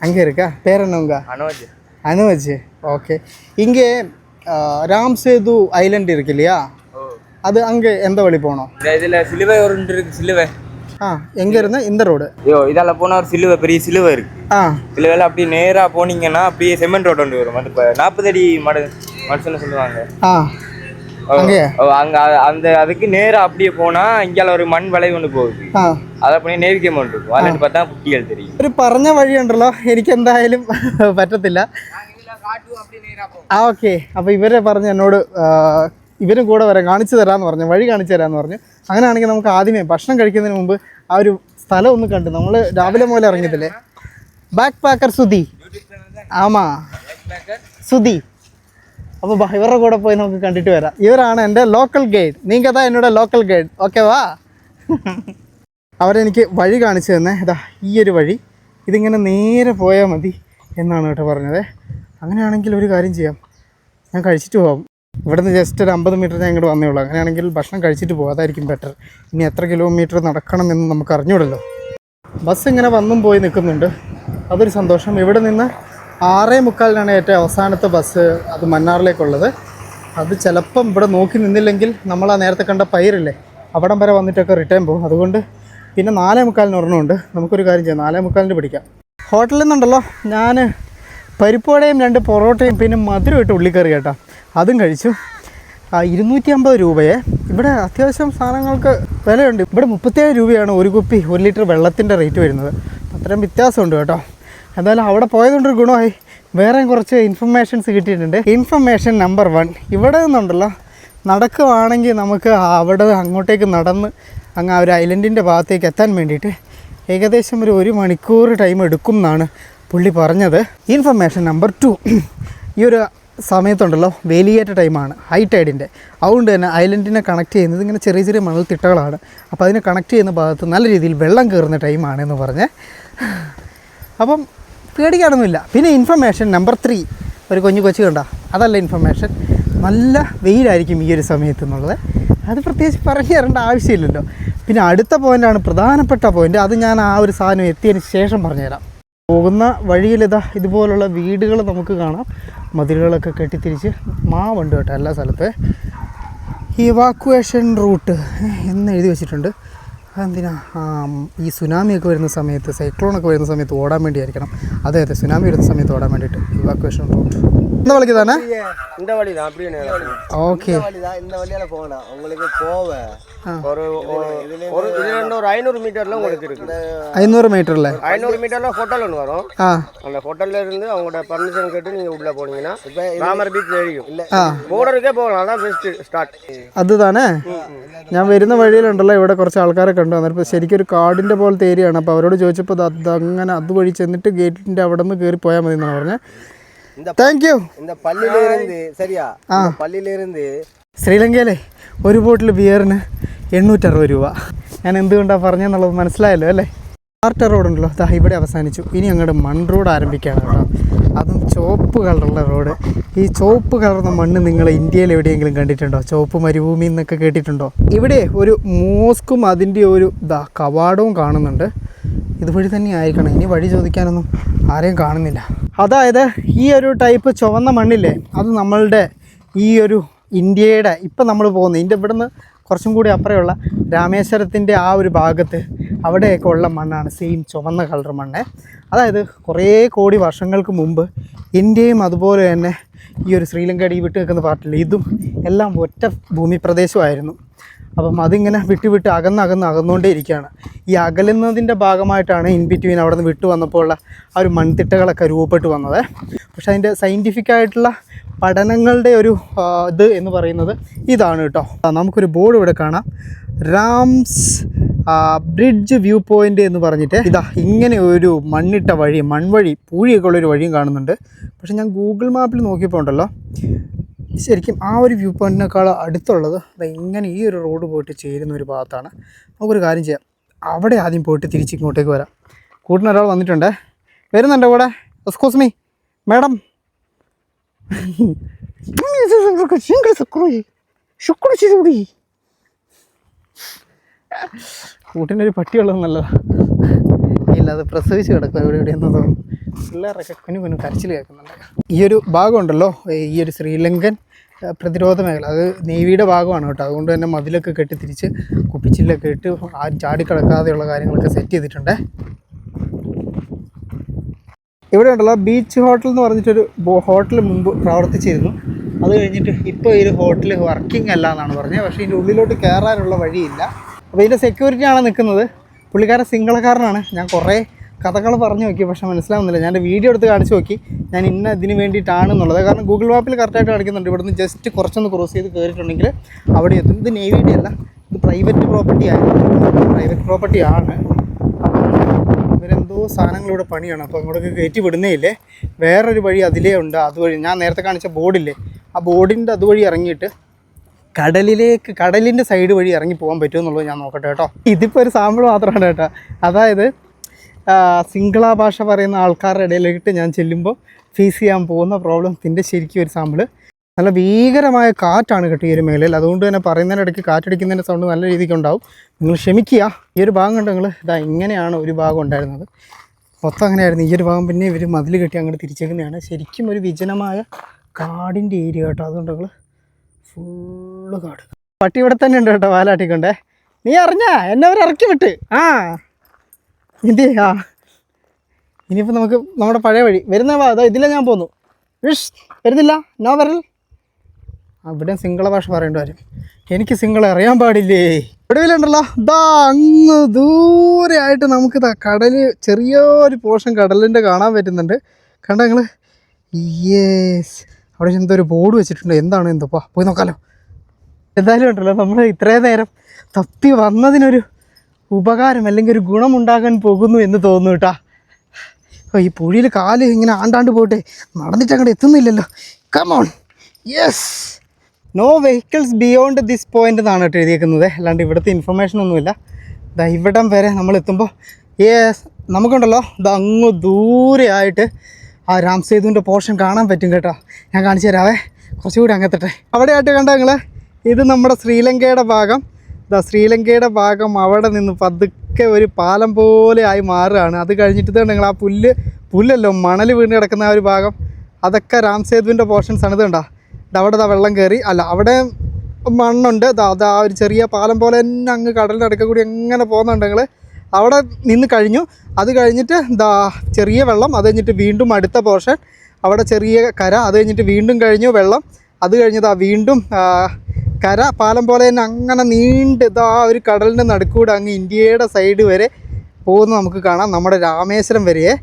அங்கே இருக்கா பேர் என்ன உங்க அனுஜ் அனுவஜ் ஓகே இங்கே ஆ, ராம் சேது ஐலண்ட் இருக்கு இல்லையா அது அங்கே எந்த வழி போகணும் இந்த இதில் சிலுவை ஒரு ஒன்று இருக்கு சிலுவை ஆ எங்கே இருந்தால் இந்த ரோடு ஐயோ இதால் போனால் ஒரு சிலுவை பெரிய சிலுவை இருக்கு ஆ சிலுவையில் அப்படியே நேராக போனீங்கன்னா அப்படியே செமெண்ட் ரோடு ஒன்று வரும் அது இப்போ நாற்பது அடி மடு மனுஷன்னு சொல்லுவாங்க ஆ அங்கேயா? ஓ, அங்க அ- அந்த அதுக்கு நேரா அப்படியே போனா இங்கால ஒரு மண் வளைவு ஒன்று போகுது ആ அதை பண்ணி நேவிக்க மாட்டோம் இருக்கும் அதில் பார்த்தா குட்டிகள் தெரியும் ഒരു പറഞ്ഞ വഴിയുണ്ടല്ലോ എനിക്ക് എന്തായാലും പറ്റത്തില്ല ആ ഓക്കെ അപ്പോൾ ഇവരെ പറഞ്ഞ് എന്നോട് ആ, ഇവരും കൂടെ വരാം കാണിച്ചു തരാമെന്ന് പറഞ്ഞു വഴി കാണിച്ചു തരാമെന്ന് പറഞ്ഞു അങ്ങനെയാണെങ്കിൽ നമുക്ക് ആദ്യമേ ഭക്ഷണം കഴിക്കുന്നതിന് മുമ്പ് ആ ഒരു സ്ഥലം ഒന്ന് കണ്ടു. നമ്മൾ രാവിലെ മുതൽ ഇറങ്ങിയതില്ലേ? Back packer Sudhi. ആമാ. സുധി. അപ്പോൾ ഇവരുടെ കൂടെ പോയി നമുക്ക് കണ്ടിട്ട് വരാം. ഇവരാണ് എന്റെ ലോക്കൽ ഗൈഡ് നീങ്കതാ എന്നോട് ലോക്കൽ ഗൈഡ് ഓക്കെ വാ. അവരെനിക്ക് വഴി കാണിച്ചു തന്നെ. ഇതാ ഈ ഒരു വഴി. ഇതിങ്ങനെ നേരെ പോയാൽ മതി എന്നാണ് കേട്ടോ പറഞ്ഞത്. അങ്ങനെയാണെങ്കിൽ ഒരു കാര്യം ചെയ്യാം. ഞാൻ കഴിച്ചിട്ട് പോകാം ഇവിടുന്ന് ജസ്റ്റ് ഒരു അമ്പത് മീറ്റർ ഞാൻ ഇങ്ങോട്ട് വന്നേ ഉള്ളൂ. അങ്ങനെയാണെങ്കിൽ ഭക്ഷണം കഴിച്ചിട്ട് പോകാതായിരിക്കും ബെറ്റർ ഇനി എത്ര കിലോമീറ്റർ നടക്കണം എന്ന് നമുക്ക് അറിഞ്ഞൂടല്ലോ. ബസ് ഇങ്ങനെ വന്നും പോയി നിൽക്കുന്നുണ്ട്. അതൊരു സന്തോഷം. ഇവിടെ നിന്ന് ആറേ മുക്കാലിനാണ് ഏറ്റവും അവസാനത്തെ ബസ് അത് മന്നാറിലേക്കുള്ളത്. അത് ചിലപ്പം ഇവിടെ നോക്കി നിന്നില്ലെങ്കിൽ നമ്മൾ ആ നേരത്തെ കണ്ട പയറില്ലേ അവിടം വരെ വന്നിട്ടൊക്കെ റിട്ടേൺ പോകും. അതുകൊണ്ട് പിന്നെ നാലേ മുക്കാലിന് ഒരെണ്ണമുണ്ട്. നമുക്കൊരു കാര്യം ചെയ്യാം. നാലേ മുക്കാലിന് പിടിക്കാം. ഹോട്ടലിൽ നിന്നുണ്ടല്ലോ. ഞാൻ പരിപ്പോടയും രണ്ട് പൊറോട്ടയും പിന്നെ മധുരം ഇട്ട് ഉള്ളിക്കറി കേട്ടോ. അതും കഴിച്ചു. ഇരുന്നൂറ്റി അമ്പത് രൂപയെ. ഇവിടെ അത്യാവശ്യം സാധനങ്ങൾക്ക് വിലയുണ്ട്. ഇവിടെ മുപ്പത്തേഴ് രൂപയാണ് ഒരു കുപ്പി ഒരു ലിറ്റർ വെള്ളത്തിന്റെ റേറ്റ് വരുന്നത്. അത്രയും വ്യത്യാസമുണ്ട് കേട്ടോ. എന്തായാലും അവിടെ പോയതുകൊണ്ടൊരു ഗുണമായി. വേറെയും കുറച്ച് ഇൻഫർമേഷൻസ് കിട്ടിയിട്ടുണ്ട്. ഇൻഫർമേഷൻ നമ്പർ വൺ ഇവിടെ നിന്നുണ്ടല്ലോ. നടക്കുവാണെങ്കിൽ നമുക്ക് അവിടെ അങ്ങോട്ടേക്ക് നടന്ന് അങ്ങ് ആ ഒരു ഐലൻഡിന്റെ ഭാഗത്തേക്ക് എത്താൻ വേണ്ടിയിട്ട് ഏകദേശം ഒരു ഒരു മണിക്കൂർ ടൈം എടുക്കും എന്നാണ് പുള്ളി പറഞ്ഞത്. ഇൻഫർമേഷൻ നമ്പർ ടു ഈ ഒരു സമയത്തുണ്ടല്ലോ വേലിയേറ്റ ടൈമാണ് ഹൈ ടൈഡിന്റെ അതുകൊണ്ട് തന്നെ ഐലൻഡിനെ കണക്ട് ചെയ്യുന്നത് ഇങ്ങനെ ചെറിയ ചെറിയ മണൽത്തിട്ടകളാണ് അപ്പോൾ അതിനെ കണക്ട് ചെയ്യുന്ന ഭാഗത്ത് നല്ല രീതിയിൽ വെള്ളം കയറുന്ന ടൈമാണ് എന്ന് പറഞ്ഞ്. അപ്പം പേടിക്കാനൊന്നുമില്ല. പിന്നെ ഇൻഫർമേഷൻ നമ്പർ ത്രീ ഒരു കുഞ്ഞു കൊച്ചു കണ്ട അതല്ല ഇൻഫർമേഷൻ നല്ല വെയിലായിരിക്കും ഈ ഒരു സമയത്ത് എന്നുള്ളത്. അത് പ്രത്യേകിച്ച് പറഞ്ഞു തരേണ്ട ആവശ്യമില്ലല്ലോ. പിന്നെ അടുത്ത പോയിന്റാണ് പ്രധാനപ്പെട്ട പോയിന്റ് അത് ഞാൻ ആ ഒരു സാധനം എത്തിയതിന് ശേഷം പറഞ്ഞുതരാം. പോകുന്ന വഴിയിൽ ഇതാ ഇതുപോലുള്ള വീടുകൾ നമുക്ക് കാണാം. മതിലുകളൊക്കെ കെട്ടിത്തിരിച്ച് മാവുണ്ട് കേട്ടോ എല്ലാ സ്ഥലത്ത്. ഇവാക്വേഷൻ റൂട്ട് എന്ന് എഴുതി വെച്ചിട്ടുണ്ട്. അതെന്തിനാ? ആ, ഈ സുനാമിയൊക്കെ വരുന്ന സമയത്ത് സൈക്ലോണൊക്കെ വരുന്ന സമയത്ത് ഓടാൻ വേണ്ടിയായിരിക്കണം. അതെ അതെ സുനാമി വരുന്ന സമയത്ത് ഓടാൻ വേണ്ടിയിട്ട് ഇവാക്വേഷൻ റൂട്ട് இந்த வழிக்கு தானே இந்த வழி தான் அப்படியே ஓகே வழி தான் இந்த வழியால போகணும் உங்களுக்கு போவேன் ஒரு ஒரு இதுலேருந்து ஒரு ஐநூறு மீட்டர்ல உங்களுக்கு இருக்கு ஐநூறு மீட்டர்ல ஐநூறு மீட்டர்ல ஹோட்டல் ஒன்று வரும் அந்த ஹோட்டல்ல இருந்து அவங்களோட பர்மிஷன் கேட்டு நீங்க உள்ள போனீங்கன்னா இப்போ ராமர் பீச் தெரியும் இல்ல போர்டருக்கே போகலாம் அதான் பெஸ்ட் ஸ்டார்ட் அதுதானே ഞാൻ വരുന്ന വഴിയിലുണ്ടല്ലോ ഇവിടെ കുറച്ച് ആൾക്കാരൊക്കെ ഉണ്ട് അന്നേരം ശരിക്കും ഒരു കാടിന്റെ പോലത്തെ ഏരിയയാണ് അപ്പോൾ അവരോട് ചോദിച്ചപ്പോൾ അത് അങ്ങനെ അതുവഴി ചെന്നിട്ട് ഗേറ്റിന്റെ അവിടെ നിന്ന് കയറി പോയാൽ മതി എന്നാണ് പറഞ്ഞത് താങ്ക് യു இந்த பள்ளியில இருந்து சரியா இந்த பள்ளியில இருந்து ശ്രീലങ്കയിലെ ഒരു ബോട്ടിൽ ബിയറിന് എണ്ണൂറ്ററുപത് രൂപ ഞാൻ എന്തുകൊണ്ടാണ് പറഞ്ഞതെന്നുള്ളത് മനസ്സിലായല്ലോ അല്ലേ ആർട്ടർ റോഡുണ്ടല്ലോ ദാ ഇവിടെ അവസാനിച്ചു ഇനി അങ്ങോട്ട് മൺ റോഡ് ആരംഭിക്കുകയാണ് കേട്ടോ അതും ചുവപ്പ് കളറുള്ള റോഡ് ഈ ചുവപ്പ് കളർന്ന മണ്ണ് നിങ്ങൾ ഇന്ത്യയിൽ എവിടെയെങ്കിലും കണ്ടിട്ടുണ്ടോ ചുവപ്പ് മരുഭൂമി എന്നൊക്കെ കേട്ടിട്ടുണ്ടോ ഇവിടെ ഒരു മോസ്കും അതിൻ്റെ ഒരു ദാ കവാടവും കാണുന്നുണ്ട് ഇതുവഴി തന്നെ ആയിരിക്കണം ഇനി വഴി ചോദിക്കാനൊന്നും ആരെയും കാണുന്നില്ല. അതായത് ഈ ഒരു ടൈപ്പ് ചുവന്ന മണ്ണില്ലേ അത് നമ്മളുടെ ഈ ഒരു ഇന്ത്യയുടെ ഇപ്പം നമ്മൾ പോകുന്നത് ഇതിന്റെ ഇവിടുന്ന് കുറച്ചും കൂടി അപ്പുറമുള്ള രാമേശ്വരത്തിന്റെ ആ ഒരു ഭാഗത്ത് അവിടെയൊക്കെ ഉള്ള മണ്ണാണ് സെയിം ചുവന്ന കളർ മണ്ണ്. അതായത് കുറേ കോടി വർഷങ്ങൾക്ക് മുമ്പ് ഇന്ത്യയും അതുപോലെ തന്നെ ഈ ഒരു ശ്രീലങ്കയുടെ ഈ വിട്ട് നിൽക്കുന്ന ഇതും എല്ലാം ഒറ്റ ഭൂമി പ്രദേശമായിരുന്നു അപ്പം അതിങ്ങനെ വിട്ട് വിട്ട് അകന്ന് അകന്ന് അകന്നുകൊണ്ടേ ഇരിക്കുകയാണ്. ഈ അകലുന്നതിന്റെ ഭാഗമായിട്ടാണ് ഇൻ ബിറ്റ്വീൻ അവിടെ നിന്ന് വിട്ടു വന്നപ്പോൾ ഉള്ള ആ ഒരു മൺതിട്ടകളൊക്കെ രൂപപ്പെട്ട് വന്നത്. പക്ഷെ അതിന്റെ സയന്റിഫിക് ആയിട്ടുള്ള പഠനങ്ങളുടെ ഒരു ഇത് എന്ന് പറയുന്നത് ഇതാണ് കേട്ടോ. നമുക്കൊരു ബോർഡ് ഇവിടെ കാണാം. റാംസ് ബ്രിഡ്ജ് വ്യൂ പോയിന്റ് എന്ന് പറഞ്ഞിട്ട് ഇതാ ഇങ്ങനെ ഒരു മണ്ണിട്ട വഴി മൺവഴി പൂഴിയൊക്കെ ഉള്ളൊരു വഴിയും കാണുന്നുണ്ട്. പക്ഷേ ഞാൻ ഗൂഗിൾ മാപ്പിൽ നോക്കിയപ്പോൾ ഉണ്ടല്ലോ ശരിക്കും ആ ഒരു വ്യൂ പോയിന്റിനേക്കാൾ അടുത്തുള്ളത് ദാ ഇങ്ങനെ ഈ ഒരു റോഡ് പോയിട്ട് ചേരുന്ന ഒരു ഭാഗത്താണ്. നമുക്കൊരു കാര്യം ചെയ്യാം. അവിടെ ആദ്യം പോയിട്ട് തിരിച്ച് ഇങ്ങോട്ടേക്ക് വരാം. കൂട്ടിന് ഒരാൾ വന്നിട്ടുണ്ട്. വരുന്നുണ്ടോ കൂടെ? എക്സ്ക്യൂസ് മീ മാഡം കൂട്ടിനൊരു പട്ടിയുള്ളത് നല്ലതാണ് ഇല്ല അത് പ്രസവിച്ച് കിടക്കുക ഇവിടെ എവിടെയെന്ന് തോന്നുന്നു പിള്ളേരൊക്കെ കുഞ്ഞു കുഞ്ഞു കരച്ചിൽ കേൾക്കുന്നുണ്ട്. ഈ ഒരു ഭാഗമുണ്ടല്ലോ ഈ ഒരു ശ്രീലങ്കൻ പ്രതിരോധ മേഖല. അത് നേവിയുടെ ഭാഗമാണ് കേട്ടോ. അതുകൊണ്ട് തന്നെ മതിലൊക്കെ കെട്ടി തിരിച്ച് കുപ്പിച്ചില്ലൊക്കെ ഇട്ട് ആ ചാടിക്കിടക്കാതെയുള്ള കാര്യങ്ങളൊക്കെ സെറ്റ് ചെയ്തിട്ടുണ്ട്. ഇവിടെ ഉണ്ടല്ലോ ബീച്ച് ഹോട്ടൽ എന്ന് പറഞ്ഞിട്ടൊരു ഹോട്ടൽ മുമ്പ് പ്രവർത്തിച്ചിരുന്നു. അത് കഴിഞ്ഞിട്ട് ഇപ്പോൾ ഈ ഹോട്ടൽ വർക്കിംഗ് അല്ല എന്നാണ് പറഞ്ഞത്. പക്ഷേ ഇതിന്റെ ഉള്ളിലോട്ട് കയറാനുള്ള വഴിയില്ല. അപ്പോൾ ഇതിന്റെ സെക്യൂരിറ്റി ആണ് നിൽക്കുന്നത് പുള്ളിക്കാരൻ സിംഗിളക്കാരനാണ്. ഞാൻ കുറേ കഥകൾ പറഞ്ഞു നോക്കി പക്ഷേ മനസ്സിലാവുന്നില്ല. ഞാൻ വീഡിയോ എടുത്ത് കാണിച്ചു നോക്കി. ഞാൻ ഇന്ന ഇതിന് വേണ്ടിയിട്ടാണെന്നുള്ളത്. കാരണം ഗൂഗിൾ മാപ്പിൽ കറക്റ്റായിട്ട് കാണിക്കുന്നുണ്ട്. ഇവിടുന്ന് ജസ്റ്റ് കുറച്ചൊന്ന് ക്രോസ് ചെയ്ത് കയറിയിട്ടുണ്ടെങ്കിൽ അവിടെ എത്തും. ഇത് നേവിയുടെ അല്ല. ഇത് പ്രൈവറ്റ് പ്രോപ്പർട്ടി ആയിരുന്നു. പ്രൈവറ്റ് പ്രോപ്പർട്ടി ആണ്. ഇവരെന്തോ സാധനങ്ങൾ ഇവിടെ പണിയാണ്. അപ്പോൾ അങ്ങോട്ടൊക്കെ കയറ്റി വിടുന്നേ ഇല്ലേ വേറൊരു വഴി അതിലേ ഉണ്ട്. അതുവഴി ഞാൻ നേരത്തെ കാണിച്ച ബോർഡില്ലേ? ആ ബോർഡിന്റെ അതുവഴി ഇറങ്ങിയിട്ട് കടലിലേക്ക് കടലിന്റെ സൈഡ് വഴി ഇറങ്ങി പോകാൻ പറ്റുമെന്നുള്ളത് ഞാൻ നോക്കട്ടെ കേട്ടോ. ഇതിപ്പോൾ ഒരു സാമ്പിൾ മാത്രമാണ് കേട്ടോ. അതായത് സിംഗള ഭാഷ പറയുന്ന ആൾക്കാരുടെ ഇടയിലേക്ക് ഞാൻ ചെല്ലുമ്പോൾ ഫേസ് ചെയ്യാൻ പോകുന്ന പ്രോബ്ലം പ്രോബ്ലത്തിന്റെ ശരിക്കും ഒരു സാമ്പിൾ നല്ല ഭീകരമായ കാറ്റാണ് കേട്ടോ ഈ ഒരു മേഖലയിൽ. അതുകൊണ്ട് തന്നെ പറയുന്നതിനിടയ്ക്ക് കാറ്റടിക്കുന്നതിന്റെ സൗണ്ട് നല്ല രീതിക്ക് ഉണ്ടാവും. നിങ്ങൾ ക്ഷമിക്കുക. ഈ ഒരു ഭാഗം കണ്ട് നിങ്ങൾ ഇതാ ഇങ്ങനെയാണ് ഒരു ഭാഗം ഉണ്ടായിരുന്നത്. മൊത്തം അങ്ങനെയായിരുന്നു. ഈ ഒരു ഭാഗം പിന്നെ ഇവർ മതിൽ കെട്ടി അങ്ങോട്ട് തിരിച്ചേക്കുന്നതാണ്. ശരിക്കും ഒരു വിജനമായ കാടിന്റെ ഏരിയ കേട്ടോ. അതുകൊണ്ട് നിങ്ങൾ ഫുള്ള് കാട്. പട്ടി ഇവിടെ തന്നെ ഉണ്ട് കേട്ടോ വാലാട്ടിക്കൊണ്ടേ. നീ അറിഞ്ഞാ? എന്നെ അവർ ഇറക്കി വിട്ട്. ആ. എന്ത് ആ ഇനിയിപ്പോൾ നമുക്ക് നമ്മുടെ പഴയ വഴി. വരുന്ന അതാ ഇതിലെ ഞാൻ പോന്നു. വിഷ് വരുന്നില്ല? നോ വരൽ. അവിടെ സിംഗിള ഭാഷ പറയേണ്ടി വരും എനിക്ക് സിംഗിൾ അറിയാൻ പാടില്ലേ? ഒടുവിലുണ്ടല്ലോ. ദാ അങ്ങ് ദൂരെ ആയിട്ട് നമുക്ക് ദാ കടൽ ചെറിയൊരു പോർഷൻ കടലിന്റെ കാണാൻ പറ്റുന്നുണ്ട്. കണ്ട നിങ്ങൾ യേസ്. അവിടെ എന്തോ ഒരു ബോർഡ് വെച്ചിട്ടുണ്ട്. എന്താണ് എന്തോ? പോയി നോക്കാലോ. എന്തായാലും ഉണ്ടല്ലോ നമ്മൾ ഇത്രയും നേരം തപ്പി വന്നതിനൊരു ഉപകാരം അല്ലെങ്കിൽ ഒരു ഗുണമുണ്ടാകാൻ പോകുന്നു എന്ന് തോന്നുന്നു കേട്ടാ. ഈ പുഴയിൽ കാൽ ഇങ്ങനെ ആണ്ടാണ്ട് പോട്ടെ. നടന്നിട്ട് അങ്ങോട്ട് എത്തുന്നില്ലല്ലോ. Come on yes no vehicles beyond this point എന്നാണ് കേട്ടോ എഴുതിയേക്കുന്നത്. അല്ലാണ്ട് ഇവിടുത്തെ ഇൻഫർമേഷൻ ഒന്നുമില്ല. ദാ ഇവിടം വരെ നമ്മൾ എത്തുമ്പോൾ യെസ് നമുക്കുണ്ടല്ലോ. ഇത് അങ്ങ് ദൂരെയായിട്ട് ആ രാം സേതുവിന്റെ പോർഷൻ കാണാൻ പറ്റും കേട്ടോ. ഞാൻ കാണിച്ചു തരാവേ. കുറച്ചുകൂടി അങ്ങെത്തട്ടെ അവിടെ ആയിട്ട് കണ്ട നിങ്ങൾ ഇത് നമ്മുടെ ശ്രീലങ്കയുടെ ഭാഗം. ശ്രീലങ്കയുടെ ഭാഗം അവിടെ നിന്ന് പതുക്കെ ഒരു പാലം പോലെ ആയി മാറുകയാണ്. അത് കഴിഞ്ഞിട്ട് തന്നെ ആ പുല്ല് പുല്ലല്ലോ മണൽ വീണ് കിടക്കുന്ന ആ ഒരു ഭാഗം. അതൊക്കെ രാം സേതുവിന്റെ പോർഷൻസ് ആണ്. ഇത് ഇത് അവിടെ ഇതാ വെള്ളം കയറി. അല്ല അവിടെ മണ്ണുണ്ട്. അതാ ആ ഒരു ചെറിയ പാലം പോലെ തന്നെ അങ്ങ് കടലിന്റെ അടുക്ക കൂടി എങ്ങനെ പോകുന്നുണ്ട് നിങ്ങൾ അവിടെ നിന്ന് കഴിഞ്ഞു. അത് കഴിഞ്ഞിട്ട് ദാ ചെറിയ വെള്ളം അത് കഴിഞ്ഞിട്ട് വീണ്ടും അടുത്ത പോർഷൻ അവിടെ ചെറിയ കര അത് കഴിഞ്ഞിട്ട് വീണ്ടും കഴിഞ്ഞു വെള്ളം. അത് കഴിഞ്ഞതാ വീണ്ടും കര പാലം പോലെ തന്നെ അങ്ങനെ നീണ്ട് ഇതാ ഒരു കടലിന്റെ നടുക്കൂടെ അങ്ങ് ഇന്ത്യയുടെ സൈഡ് വരെ പോകുന്നത് നമുക്ക് കാണാം. നമ്മുടെ രാമേശ്വരം വരെ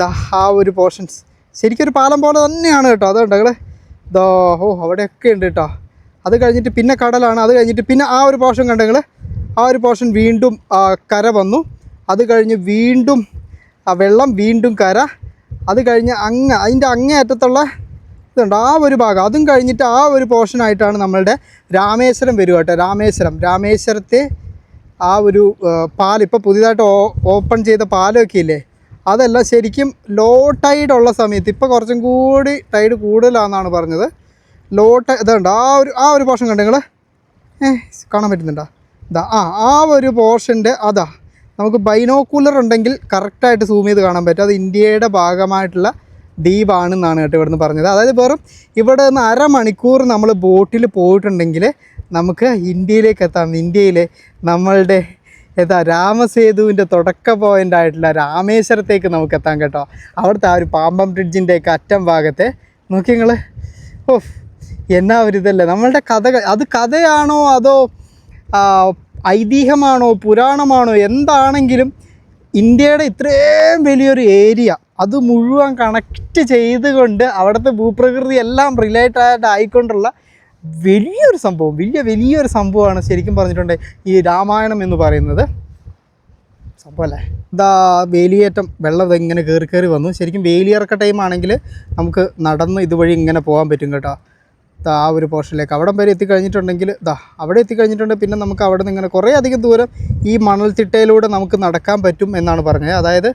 ദാ ആ ഒരു പോർഷൻസ് ശരിക്കൊരു പാലം പോലെ തന്നെയാണ് കേട്ടോ. അതുകൊണ്ട് ഞങ്ങൾ ദാ ഓ അവിടെയൊക്കെ ഉണ്ട് കേട്ടോ. അത് കഴിഞ്ഞിട്ട് പിന്നെ കടലാണ്. അത് കഴിഞ്ഞിട്ട് പിന്നെ ആ ഒരു പോർഷൻ കണ്ടെങ്കിൽ ആ ഒരു പോർഷൻ വീണ്ടും കര വന്നു. അത് കഴിഞ്ഞ് വീണ്ടും ആ വെള്ളം വീണ്ടും കര. അത് കഴിഞ്ഞ് അങ്ങ് അതിന്റെ അങ്ങേ അറ്റത്തുള്ള ഇതുണ്ട് ആ ഒരു ഭാഗം അതും കഴിഞ്ഞിട്ട് ആ ഒരു പോർഷനായിട്ടാണ് നമ്മളുടെ രാമേശ്വരം വരിക കേട്ടോ. രാമേശ്വരം. രാമേശ്വരത്തെ ആ ഒരു പാൽ ഇപ്പോൾ പുതിയതായിട്ട് ഓപ്പൺ ചെയ്ത പാലൊക്കെ ഇല്ലേ? അതെല്ലാം ശരിക്കും ലോ ടൈഡ് ഉള്ള സമയത്ത് ഇപ്പോൾ കുറച്ചും കൂടി ടൈഡ് കൂടുതലാണെന്നാണ് പറഞ്ഞത്. ലോ ടൈ ഇതുണ്ട്. ആ ഒരു ആ ഒരു പോർഷൻ കണ്ടു നിങ്ങൾ ഏഹ് കാണാൻ പറ്റുന്നുണ്ടോ? ഇതാ ആ ആ ഒരു പോർഷന്റെ അതാ. നമുക്ക് ബൈനോക്കുലർ ഉണ്ടെങ്കിൽ കറക്റ്റായിട്ട് സൂം ചെയ്ത് കാണാൻ പറ്റും. അത് ഇന്ത്യയുടെ ഭാഗമായിട്ടുള്ള ദ്വീപാണെന്നാണ് കേട്ടോ ഇവിടുന്ന് പറഞ്ഞത്. അതായത് വെറും ഇവിടെ നിന്ന് അരമണിക്കൂർ നമ്മൾ ബോട്ടിൽ പോയിട്ടുണ്ടെങ്കിൽ നമുക്ക് ഇന്ത്യയിലേക്ക് എത്താം. ഇന്ത്യയിലെ നമ്മളുടെ ഏതാ രാമസേതുവിന്റെ തുടക്ക പോയിന്റ് ആയിട്ടുള്ള രാമേശ്വരത്തേക്ക് നമുക്ക് എത്താം കേട്ടോ. അവിടുത്തെ ആ ഒരു പാമ്പം ബ്രിഡ്ജിന്റെയൊക്കെ അറ്റം ഭാഗത്തെ നോക്കി നിങ്ങൾ ഓഫ് എന്നാ ഒരു ഇതല്ലേ. നമ്മളുടെ കഥ അത് കഥയാണോ അതോ ഐതിഹ്യമാണോ പുരാണമാണോ? എന്താണെങ്കിലും ഇന്ത്യയുടെ ഇത്രയും വലിയൊരു ഏരിയ അത് മുഴുവൻ കണക്റ്റ് ചെയ്തുകൊണ്ട് അവിടുത്തെ ഭൂപ്രകൃതി എല്ലാം റിലേറ്റഡ് ആയിക്കൊണ്ടുള്ള വലിയൊരു സംഭവം വലിയ വലിയൊരു സംഭവമാണ് ശരിക്കും പറഞ്ഞിട്ടുണ്ട് ഈ രാമായണം എന്ന് പറയുന്നത്. സംഭവം അല്ലേ? ഇതാ വേലിയേറ്റം വെള്ളം ഇങ്ങനെ കയറി കയറി വന്നു. ശരിക്കും വേലിയിറക്ക ടൈം ആണെങ്കിൽ നമുക്ക് നടന്ന് ഇതുവഴി ഇങ്ങനെ പോകാൻ പറ്റും കേട്ടോ. ആ ഒരു പോർഷനിലേക്ക് അവിടം വരെ എത്തിക്കഴിഞ്ഞിട്ടുണ്ടെങ്കിൽ ദാ അവിടെ എത്തിക്കഴിഞ്ഞിട്ടുണ്ടെങ്കിൽ പിന്നെ നമുക്ക് അവിടെ നിന്ന് ഇങ്ങനെ കുറേ അധികം ദൂരം ഈ മണൽത്തിട്ടയിലൂടെ നമുക്ക് നടക്കാൻ പറ്റും എന്നാണ് പറഞ്ഞത്. അതായത്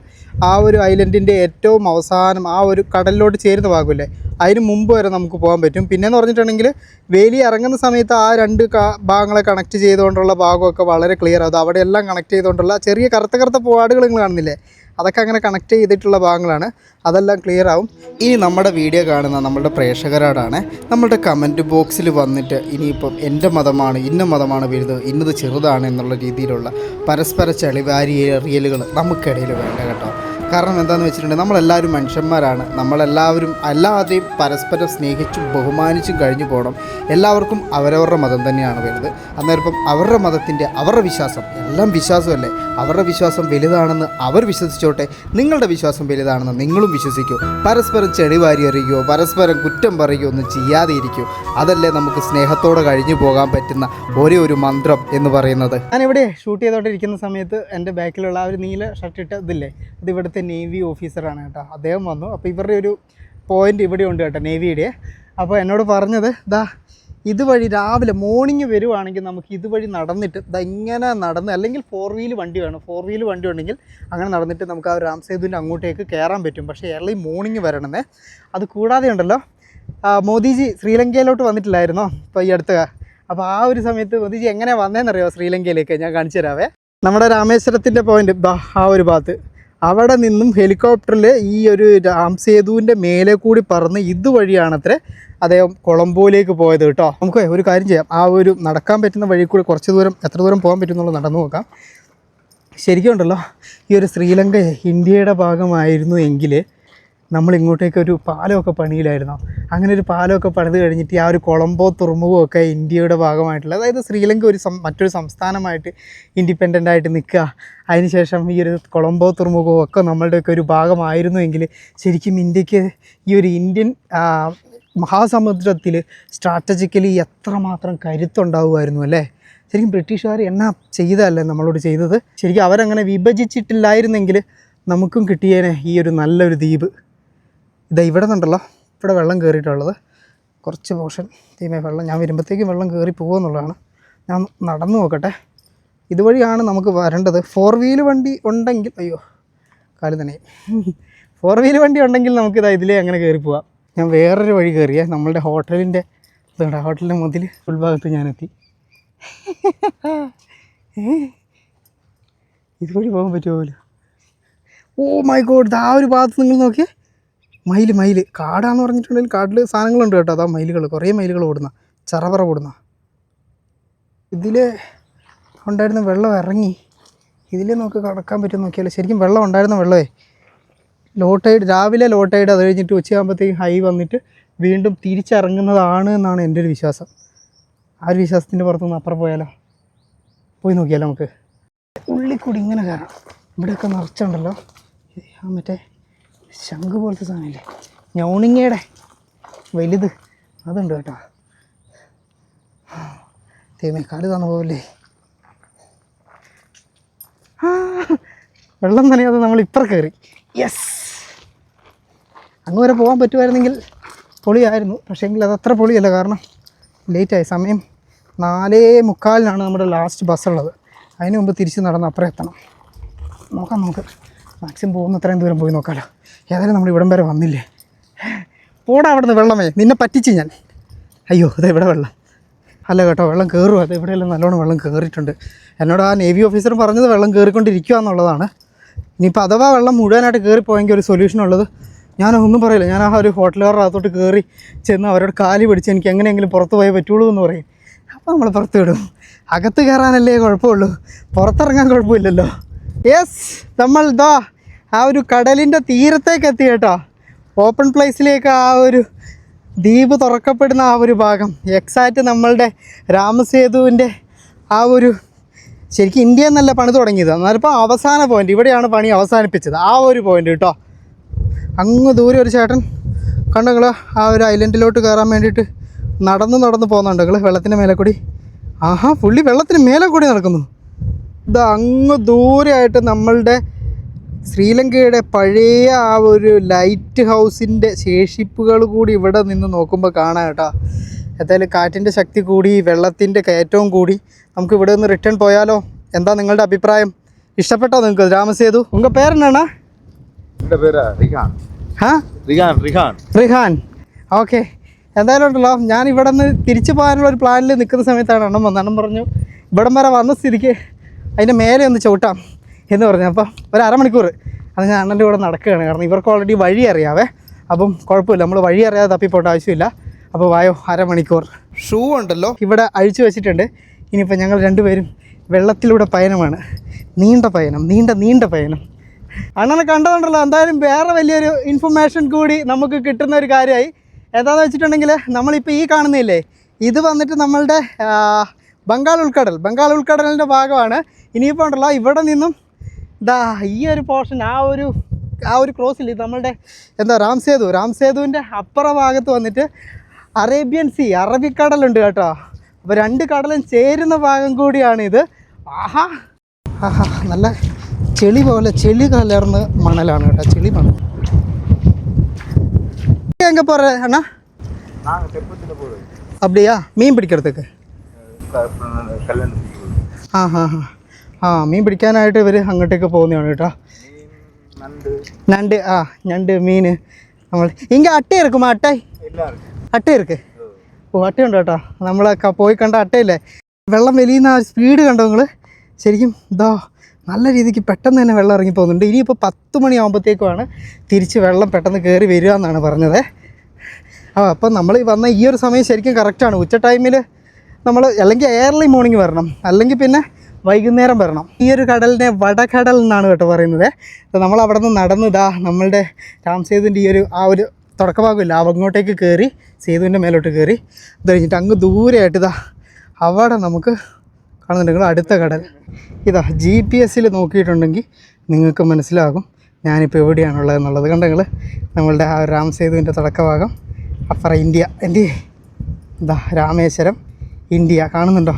ആ ഒരു ഐലൻഡിന്റെ ഏറ്റവും അവസാനം ആ ഒരു കടലിലോട്ട് ചേരുന്ന ഭാഗമില്ലേ അതിന് മുമ്പ് വരെ നമുക്ക് പോകാൻ പറ്റും. പിന്നെയെന്ന് പറഞ്ഞിട്ടുണ്ടെങ്കിൽ വേലി ഇറങ്ങുന്ന സമയത്ത് ആ രണ്ട് ഭാഗങ്ങളെ കണക്ട് ചെയ്തുകൊണ്ടുള്ള ഭാഗമൊക്കെ വളരെ ക്ലിയർ ആകും അവിടെ എല്ലാം കണക്ട് ചെയ്തുകൊണ്ടുള്ള ചെറിയ കറുത്ത കറുത്ത പാടുകൾ നിങ്ങൾ കാണുന്നില്ലേ? അതൊക്കെ അങ്ങനെ കണക്ട് ചെയ്തിട്ടുള്ള ഭാഗങ്ങളാണ്. അതെല്ലാം ക്ലിയർ ആവും. ഇനി നമ്മുടെ വീഡിയോ കാണുന്ന നമ്മളുടെ പ്രേക്ഷകരോടാണ് നമ്മളുടെ കമന്റ് ബോക്സിൽ വന്നിട്ട് ഇനിയിപ്പം എന്റെ മതമാണ് ഇന്ന മതമാണ് വരുന്നത് ഇന്നത് ചെറുതാണ് എന്നുള്ള രീതിയിലുള്ള പരസ്പര ചെളിവാരി റിയലുകൾ നമുക്കിടയിൽ വേണ്ട കേട്ടോ. കാരണം എന്താണെന്ന് വെച്ചിട്ടുണ്ടെങ്കിൽ നമ്മളെല്ലാവരും മനുഷ്യന്മാരാണ്. നമ്മളെല്ലാവരും എല്ലാവരെയും പരസ്പരം സ്നേഹിച്ചും ബഹുമാനിച്ചും കഴിഞ്ഞു പോകണം. എല്ലാവർക്കും അവരവരുടെ മതം തന്നെയാണ് വലുത് അന്നേരം ഇപ്പം അവരുടെ മതത്തിന്റെ അവരുടെ വിശ്വാസം എല്ലാം വിശ്വാസമല്ലേ? അവരുടെ വിശ്വാസം വലുതാണെന്ന് അവർ വിശ്വസിച്ചോട്ടെ? നിങ്ങളുടെ വിശ്വാസം വലുതാണെന്ന് നിങ്ങളും വിശ്വസിക്കൂ. പരസ്പരം ചെളി വാരി എറിയുകയോ പരസ്പരം കുറ്റം പറയുകയോ ഒന്നും ചെയ്യാതെ ഇരിക്കൂ. അതല്ലേ നമുക്ക് സ്നേഹത്തോടെ കഴിഞ്ഞു പോകാൻ പറ്റുന്ന ഒരേ ഒരു മന്ത്രം എന്ന് പറയുന്നത്. ഞാനിവിടെ ഷൂട്ട് ചെയ്തുകൊണ്ടിരിക്കുന്ന സമയത്ത് എന്റെ ബാക്കിലുള്ള ആ ഒരു നീല ഷർട്ട് ഇട്ട ഇതില്ലേ? അത് ഇവിടുത്തെ നേവി ഓഫീസറാണ് കേട്ടോ. അദ്ദേഹം വന്നു. അപ്പോൾ ഇവരുടെ ഒരു പോയിന്റ് ഇവിടെ ഉണ്ട് കേട്ടോ നേവിയുടെ അപ്പോൾ എന്നോട് പറഞ്ഞത് ദാ ഇതുവഴി രാവിലെ മോർണിംഗ് വരുവാണെങ്കിൽ നമുക്ക് ഇതുവഴി നടന്നിട്ട് ദാ ഇങ്ങനെ നടന്ന് അല്ലെങ്കിൽ ഫോർ വീൽ വണ്ടി വേണം. ഫോർ വീൽ വണ്ടി ഉണ്ടെങ്കിൽ അങ്ങനെ നടന്നിട്ട് നമുക്ക് ആ രാം സേതുവിന്റെ അങ്ങോട്ടേക്ക് കയറാൻ പറ്റും. പക്ഷേ ഏർലി മോർണിംഗ് വരണമെന്നേ അത് കൂടാതെ ഉണ്ടല്ലോ മോദിജി ശ്രീലങ്കയിലോട്ട് വന്നിട്ടില്ലായിരുന്നോ? ഇപ്പോൾ ഈ അടുത്ത്. അപ്പോൾ ആ ഒരു സമയത്ത് മോദിജി എങ്ങനെ വന്നതെന്നറിയോ ശ്രീലങ്കയിലേക്ക്? ഞാൻ കാണിച്ചു തരാവേ. നമ്മുടെ രാമേശ്വരത്തിന്റെ പോയിന്റ് ആ ഒരു ഭാഗത്ത്. അവിടെ നിന്നും ഹെലികോപ്റ്ററിൽ ഈ ഒരു രാം സേതുവിന്റെ മേലെ കൂടി പറന്ന് ഇതുവഴിയാണത്രേ അദ്ദേഹം കൊളംബോയിലേക്ക് പോയത് കേട്ടോ. നമുക്ക് ഒരു കാര്യം ചെയ്യാം. ആ ഒരു നടക്കാൻ പറ്റുന്ന വഴി കൂടി കുറച്ച് ദൂരം എത്ര ദൂരം പോകാൻ പറ്റുന്നുള്ളൂ നടന്നു നോക്കാം. ശരിക്കും ഉണ്ടല്ലോ ഈ ഒരു ശ്രീലങ്ക ഇന്ത്യയുടെ ഭാഗമായിരുന്നു എങ്കിൽ നമ്മൾ ഇങ്ങോട്ടേക്കൊരു പാലമൊക്കെ പണിയിലായിരുന്നു? അങ്ങനെ ഒരു പാലമൊക്കെ പണിത് കഴിഞ്ഞിട്ട് ആ ഒരു കൊളംബോ തുറമുഖവും ഒക്കെ ഇന്ത്യയുടെ ഭാഗമായിട്ടുള്ള അതായത് ശ്രീലങ്ക ഒരു മറ്റൊരു സംസ്ഥാനമായിട്ട് ഇൻഡിപെൻഡന്റ് ആയിട്ട് നിൽക്കുക. അതിനുശേഷം ഈ ഒരു കൊളംബോ തുറമുഖവും ഒക്കെ നമ്മളുടെയൊക്കെ ഒരു ഭാഗമായിരുന്നു എങ്കിൽ ശരിക്കും ഇന്ത്യയ്ക്ക് ഈ ഒരു ഇന്ത്യൻ മഹാസമുദ്രത്തിൽ സ്ട്രാറ്റജിക്കലി എത്രമാത്രം കരുത്തുണ്ടാവുമായിരുന്നു അല്ലേ? ശരിക്കും ബ്രിട്ടീഷുകാർ എന്നാ ചെയ്തതല്ലേ നമ്മളോട് ചെയ്തത്? ശരിക്കും അവരങ്ങനെ വിഭജിച്ചിട്ടില്ലായിരുന്നെങ്കിൽ നമുക്കും കിട്ടിയേനെ ഈ ഒരു നല്ലൊരു ദ്വീപ്. ഇതാ ഇവിടെ നിന്നുണ്ടല്ലോ ഇവിടെ വെള്ളം കയറിയിട്ടുള്ളത് കുറച്ച് പോർഷൻ തീമേ വെള്ളം. ഞാൻ വരുമ്പോഴത്തേക്കും വെള്ളം കയറി പോകുമെന്നുള്ളതാണ് ഞാൻ നടന്നു നോക്കട്ടെ. ഇതുവഴിയാണ് നമുക്ക് വരേണ്ടത്. ഫോർ വീൽ വണ്ടി ഉണ്ടെങ്കിൽ അയ്യോ കാലം തന്നെ ഫോർ വീൽ വണ്ടി ഉണ്ടെങ്കിൽ നമുക്ക് ഇതാ ഇതിലേ അങ്ങനെ കയറി പോവാം. ഞാൻ വേറൊരു വഴി കയറിയേ. നമ്മളുടെ ഹോട്ടലിന്റെ ഇതുണ്ട് ഹോട്ടലിന്റെ മുതൽ ഉൾഭാഗത്ത് ഞാനെത്തി? ഇതുവഴി പോകാൻ പറ്റുമോ? ഓ മൈ ഗോഡ് ആ ഒരു ഭാഗത്ത് നിങ്ങൾ നോക്കിയേ. മയിൽ മയിൽ. കാടാന്ന് പറഞ്ഞിട്ടുണ്ടെങ്കിൽ കാട്ടിൽ സാധനങ്ങളുണ്ട് കേട്ടോ. അതാ മയിലുകൾ കുറേ മയിലുകൾ ഓടുന്ന. ചറപറ ഓടുന്ന. ഇതിൽ ഉണ്ടായിരുന്ന വെള്ളം ഇറങ്ങി. ഇതിൽ നമുക്ക് കടക്കാൻ പറ്റും നോക്കിയാൽ ശരിക്കും വെള്ളം ഉണ്ടായിരുന്ന വെള്ളമേ. ലോ ടൈഡ് രാവിലെ ലോ ടൈഡ് അത് കഴിഞ്ഞിട്ട് ഉച്ചയാകുമ്പോഴത്തേക്കും ഹൈ വന്നിട്ട് വീണ്ടും തിരിച്ചിറങ്ങുന്നതാണ് എന്നാണ് എന്റെ ഒരു വിശ്വാസം. ആ ഒരു വിശ്വാസത്തിന്റെ പുറത്തുനിന്ന് അപ്പുറം പോയാലോ? പോയി നോക്കിയാലോ നമുക്ക്? ഉള്ളിൽ കൂടി ഇങ്ങനെ കയറാം ഇവിടെയൊക്കെ നിറച്ചുണ്ടല്ലോ. മറ്റേ ശംഖ് പോലത്തെ സാധനമില്ലേ? ഞൗണിങ്ങയുടെ വലുത്. അതുണ്ട് കേട്ടോ. തേമേ കാൽ തന്നു പോവില്ലേ? വെള്ളം നനയാതെ നമ്മൾ ഇപ്പുറം കയറി. യെസ് അങ്ങ് വരെ പോകാൻ പറ്റുമായിരുന്നെങ്കിൽ പൊളിയായിരുന്നു. പക്ഷേങ്കിൽ അത് അത്ര പൊളിയല്ല. കാരണം ലേറ്റായി. സമയം നാലേ മുക്കാലിനാണ് നമ്മുടെ ലാസ്റ്റ് ബസ്സുള്ളത് അതിന് മുമ്പ് തിരിച്ച് നടന്ന് അപ്പുറം എത്തണം. നോക്കാം നമുക്ക്. മാക്സിമം പോകുന്ന അത്രയും ദൂരം പോയി നോക്കാമല്ലോ ഏതായാലും നമ്മൾ ഇവിടം വരെ വന്നില്ലേ? പോടാ അവിടെ നിന്ന് വെള്ളമേ നിന്നെ പറ്റിച്ച് ഞാൻ. അയ്യോ അതെ ഇവിടെ വെള്ളം. അല്ല കേട്ടോ വെള്ളം കയറും അത് എവിടെയെല്ലാം നല്ലോണം വെള്ളം കയറിയിട്ടുണ്ട് എന്നോട് ആ നേവി ഓഫീസർ പറഞ്ഞത് വെള്ളം കയറിക്കൊണ്ടിരിക്കുക എന്നുള്ളതാണ്. ഇനിയിപ്പോൾ അഥവാ വെള്ളം മുഴുവനായിട്ട് കയറിപ്പോയെങ്കിൽ ഒരു സൊല്യൂഷൻ ഉള്ളത്? ഞാനൊന്നും പറയില്ല. ഞാൻ ആ ഒരു ഹോട്ടലുകാരുടെ അകത്തോട്ട് കയറി ചെന്ന് അവരോട് കാലി പിടിച്ച് എനിക്ക് എങ്ങനെയെങ്കിലും പുറത്ത് പോയേ പറ്റുള്ളൂ എന്ന് പറയും. അപ്പോൾ നമ്മൾ പുറത്ത് വിടും. അകത്ത് കയറാനല്ലേ കുഴപ്പമുള്ളൂ. പുറത്തിറങ്ങാൻ കുഴപ്പമില്ലല്ലോ. യെസ് നമ്മൾ ഇതാ ആ ഒരു കടലിന്റെ തീരത്തേക്ക് എത്തി കേട്ടോ. ഓപ്പൺ പ്ലേസിലേക്ക് ആ ഒരു ദ്വീപ് തുറക്കപ്പെടുന്ന ആ ഒരു ഭാഗം. എക്സാക്റ്റ് നമ്മളുടെ രാമസേതുവിന്റെ ആ ഒരു ശരിക്കും ഇന്ത്യ എന്നല്ല പണി തുടങ്ങിയത്. എന്നാലിപ്പോൾ അവസാന പോയിന്റ് ഇവിടെയാണ് പണി അവസാനിപ്പിച്ചത്. ആ ഒരു പോയിന്റ് കേട്ടോ. അങ്ങ് ദൂരെ ഒരു ചേട്ടൻ കണ്ടോ നിങ്ങൾ ആ ഒരു ഐലൻഡിലോട്ട് കയറാൻ വേണ്ടിയിട്ട് നടന്ന് നടന്ന് പോകുന്നുണ്ട് നിങ്ങൾ വെള്ളത്തിന്റെ മേലെ കൂടി. ആഹാ പുള്ളി വെള്ളത്തിന് മേലെ കൂടി നടക്കുന്നു. ഇത് അങ്ങ് ദൂരെയായിട്ട് നമ്മളുടെ ശ്രീലങ്കയുടെ പഴയ ആ ഒരു ലൈറ്റ് ഹൗസിന്റെ ശേഷിപ്പുകൾ കൂടി ഇവിടെ നിന്ന് നോക്കുമ്പോൾ കാണാം കേട്ടോ. എന്തായാലും കാറ്റിന്റെ ശക്തി കൂടി വെള്ളത്തിന്റെ കയറ്റവും കൂടി നമുക്ക് ഇവിടെ നിന്ന് റിട്ടേൺ പോയാലോ? എന്താ നിങ്ങളുടെ അഭിപ്രായം? ഇഷ്ടപ്പെട്ടോ നിങ്ങൾക്ക്? രാമസേതു ഉങ്ക പേരെന്നാണ്? റിഹാൻ. ഓക്കെ. എന്തായാലും ഉണ്ടല്ലോ ഞാൻ ഇവിടെ നിന്ന് തിരിച്ചു പോകാനുള്ള ഒരു പ്ലാനിൽ നിൽക്കുന്ന സമയത്താണ് അണ്ണം വന്നത്. അണ്ണം പറഞ്ഞു ഇവിടം വരെ വന്ന സ്ഥിതിക്ക് അതിന്റെ മേലെ ഒന്ന് ചവിട്ടാം. എന്ന് പറഞ്ഞു. അപ്പോൾ ഒരു അരമണിക്കൂർ അത് ഞാൻ അണ്ണന്റെ കൂടെ നടക്കുകയാണ്. കാരണം ഇവർക്ക് ഓൾറെഡി വഴി അറിയാവേ. അപ്പം കുഴപ്പമില്ല. നമ്മൾ വഴി അറിയാതെ തപ്പിപ്പോട്ട ആവശ്യമില്ല. അപ്പോൾ വായോ അരമണിക്കൂർ. ഷൂ ഉണ്ടല്ലോ. ഇവിടെ അഴിച്ചു വെച്ചിട്ടുണ്ട്. ഇനിയിപ്പോൾ ഞങ്ങൾ രണ്ടുപേരും വെള്ളത്തിലൂടെ പയനമാണ്. നീണ്ട പയനം നീണ്ട നീണ്ട പയനം. അണ്ണനെ കണ്ടതുണ്ടല്ലോ. എന്തായാലും വേറെ വലിയൊരു ഇൻഫർമേഷൻ കൂടി നമുക്ക് കിട്ടുന്ന ഒരു കാര്യമായി. എന്താണെന്ന് വെച്ചിട്ടുണ്ടെങ്കിൽ നമ്മളിപ്പോൾ ഈ കാണുന്നില്ലേ? ഇത് വന്നിട്ട് നമ്മളുടെ ബംഗാൾ ഉൾക്കടൽ. ബംഗാൾ ഉൾക്കടലിന്റെ ഭാഗമാണ്. ഇനിയിപ്പോൾ ഉണ്ടല്ലോ ഇവിടെ നിന്നും ദാ ഈ ഒരു പോർഷൻ ആ ഒരു ആ ഒരു ക്രോസിൽ നമ്മളുടെ എന്താ രാം സേതു രാം സേതുവിൻ്റെ അപ്പുറ ഭാഗത്ത് വന്നിട്ട് അറേബ്യൻ സീ അറബിക്കടലുണ്ട് കേട്ടോ അപ്പോൾ രണ്ട് കടലും ചേരുന്ന ഭാഗം കൂടിയാണിത് ആഹാ ആഹാ നല്ല ചെളി പോലെ ചെളി കലർന്ന് മണലാണ് കേട്ടോ ചെളി മണൽ எங்க போற அண்ணா நாங்கள் தெப்பத்தில் போடுவோம் அப்படியா மீன் பிடிக்கிறதுக்கு கல்யாணம் ആ ഹാ ഹാ ആ മീൻ പിടിക്കാനായിട്ട് ഇവർ അങ്ങോട്ടേക്ക് പോകുന്നതാണ് കേട്ടോ. ഞണ്ട് ആ ഞണ്ട് മീൻ നമ്മൾ ഇങ്ങ അട്ട ഇറക്കുമോ അട്ട. അട്ട ഇറക്ക്. ഓ അട്ടയുണ്ട് കേട്ടോ. നമ്മളൊക്കെ പോയി കണ്ട അട്ടയില്ലേ? വെള്ളം വലിയുന്ന ആ സ്പീഡ് കണ്ടോ നിങ്ങൾ ശരിക്കും ഇതോ നല്ല രീതിക്ക് പെട്ടെന്ന് തന്നെ വെള്ളം ഇറങ്ങി പോകുന്നുണ്ട്. ഇനിയിപ്പോൾ പത്ത് മണിയാകുമ്പോഴത്തേക്കുമാണ് തിരിച്ച് വെള്ളം പെട്ടെന്ന് കയറി വരിക എന്നാണ് പറഞ്ഞത്. ആ അപ്പം നമ്മൾ വന്ന ഈ ഒരു സമയം ശരിക്കും കറക്റ്റാണ് ഉച്ച ടൈമിൽ നമ്മൾ അല്ലെങ്കിൽ ഏർലി മോർണിംഗ് വരണം. അല്ലെങ്കിൽ പിന്നെ വൈകുന്നേരം വരണം. ഈ ഒരു കടലിനെ വടകടൽ എന്നാണ് കേട്ടോ പറയുന്നത്. നമ്മൾ അവിടെ നിന്ന് നടന്ന് ഇതാ നമ്മളുടെ രാംസേതുവിന്റെ ഈ ഒരു ആ ഒരു തുടക്കഭാഗമില്ല. അങ്ങോട്ടേക്ക് കയറി സേതുവിന്റെ മേലോട്ട് കയറി. ഇത് കഴിഞ്ഞിട്ട് അങ്ങ് ദൂരെയായിട്ട് ഇതാ അവിടെ നമുക്ക് കാണുന്നുണ്ടെങ്കിൽ അടുത്ത കടൽ. ഇതാ ജി പി എസ്സിൽ നോക്കിയിട്ടുണ്ടെങ്കിൽ നിങ്ങൾക്ക് മനസ്സിലാകും ഞാനിപ്പോൾ എവിടെയാണുള്ളത് എന്നുള്ളത്. കണ്ടെങ്കിൽ നമ്മളുടെ ആ രാം സേതുവിന്റെ തുടക്കഭാഗം അപ്പുറം ഇന്ത്യ. എന്റെ ഇതാ രാമേശ്വരം ഇന്ത്യ. കാണുന്നുണ്ടോ?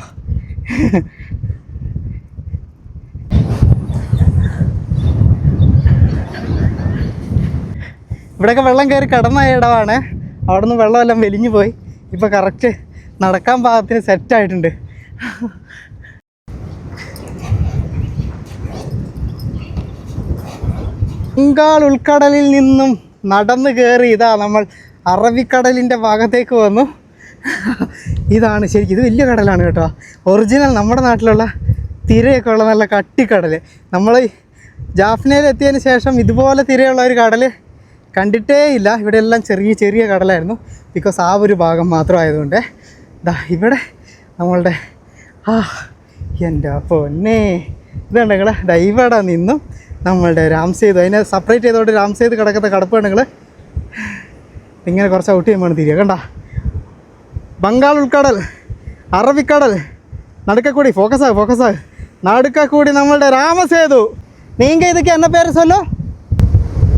ഇവിടെയൊക്കെ വെള്ളം കയറി കടന്ന ഇടമാണ് അവിടെ നിന്ന് വെള്ളമെല്ലാം വലിഞ്ഞു പോയി. ഇപ്പോൾ കറക്റ്റ് നടക്കാൻ പാകത്തിന് സെറ്റായിട്ടുണ്ട് ബംഗാൾ ഉൾക്കടലിൽ നിന്നും നടന്നു കയറി ഇതാ നമ്മൾ അറബിക്കടലിന്റെ ഭാഗത്തേക്ക് വന്നു. ഇതാണ് ശരിക്കും ഇത് വലിയ കടലാണ് കേട്ടോ. ഒറിജിനൽ നമ്മുടെ നാട്ടിലുള്ള തിരയൊക്കെ ഉള്ള നല്ല കട്ടിക്കടൽ നമ്മൾ ജാഫ്നയിൽ എത്തിയതിന് ശേഷം ഇതുപോലെ തിരയുള്ള ഒരു കടൽ കണ്ടിട്ടേ ഇല്ല ഇവിടെ എല്ലാം ചെറിയ ചെറിയ കടലായിരുന്നു. ബിക്കോസ് ആ ഒരു ഭാഗം മാത്രമായതുകൊണ്ട്. ദാ ഇവിടെ നമ്മളുടെ ആ എന്റെ പൊന്നെ. ഇതാണ് നിങ്ങൾ ഇവിടെ നിന്നും നമ്മളുടെ രാംസേതു. അതിനെ സെപ്പറേറ്റ് ചെയ്തോണ്ട് രാംസേതു കിടക്കുന്ന കടപ്പാണ് ഇങ്ങനെ കുറച്ച് ഔട്ട് ചെയ്യുമ്പോൾ തിരിയുക. കണ്ട? ബംഗാൾ ഉൾക്കടൽ അറബിക്കടൽ നടുക്കക്കൂടി. ഫോക്കസ് ആകും ഫോക്കസ് ആകും നടുക്കക്കൂടി നമ്മളുടെ രാമസേതു. നീങ്ക ഇതൊക്കെ എന്ന പേര് സ്വല്ലോ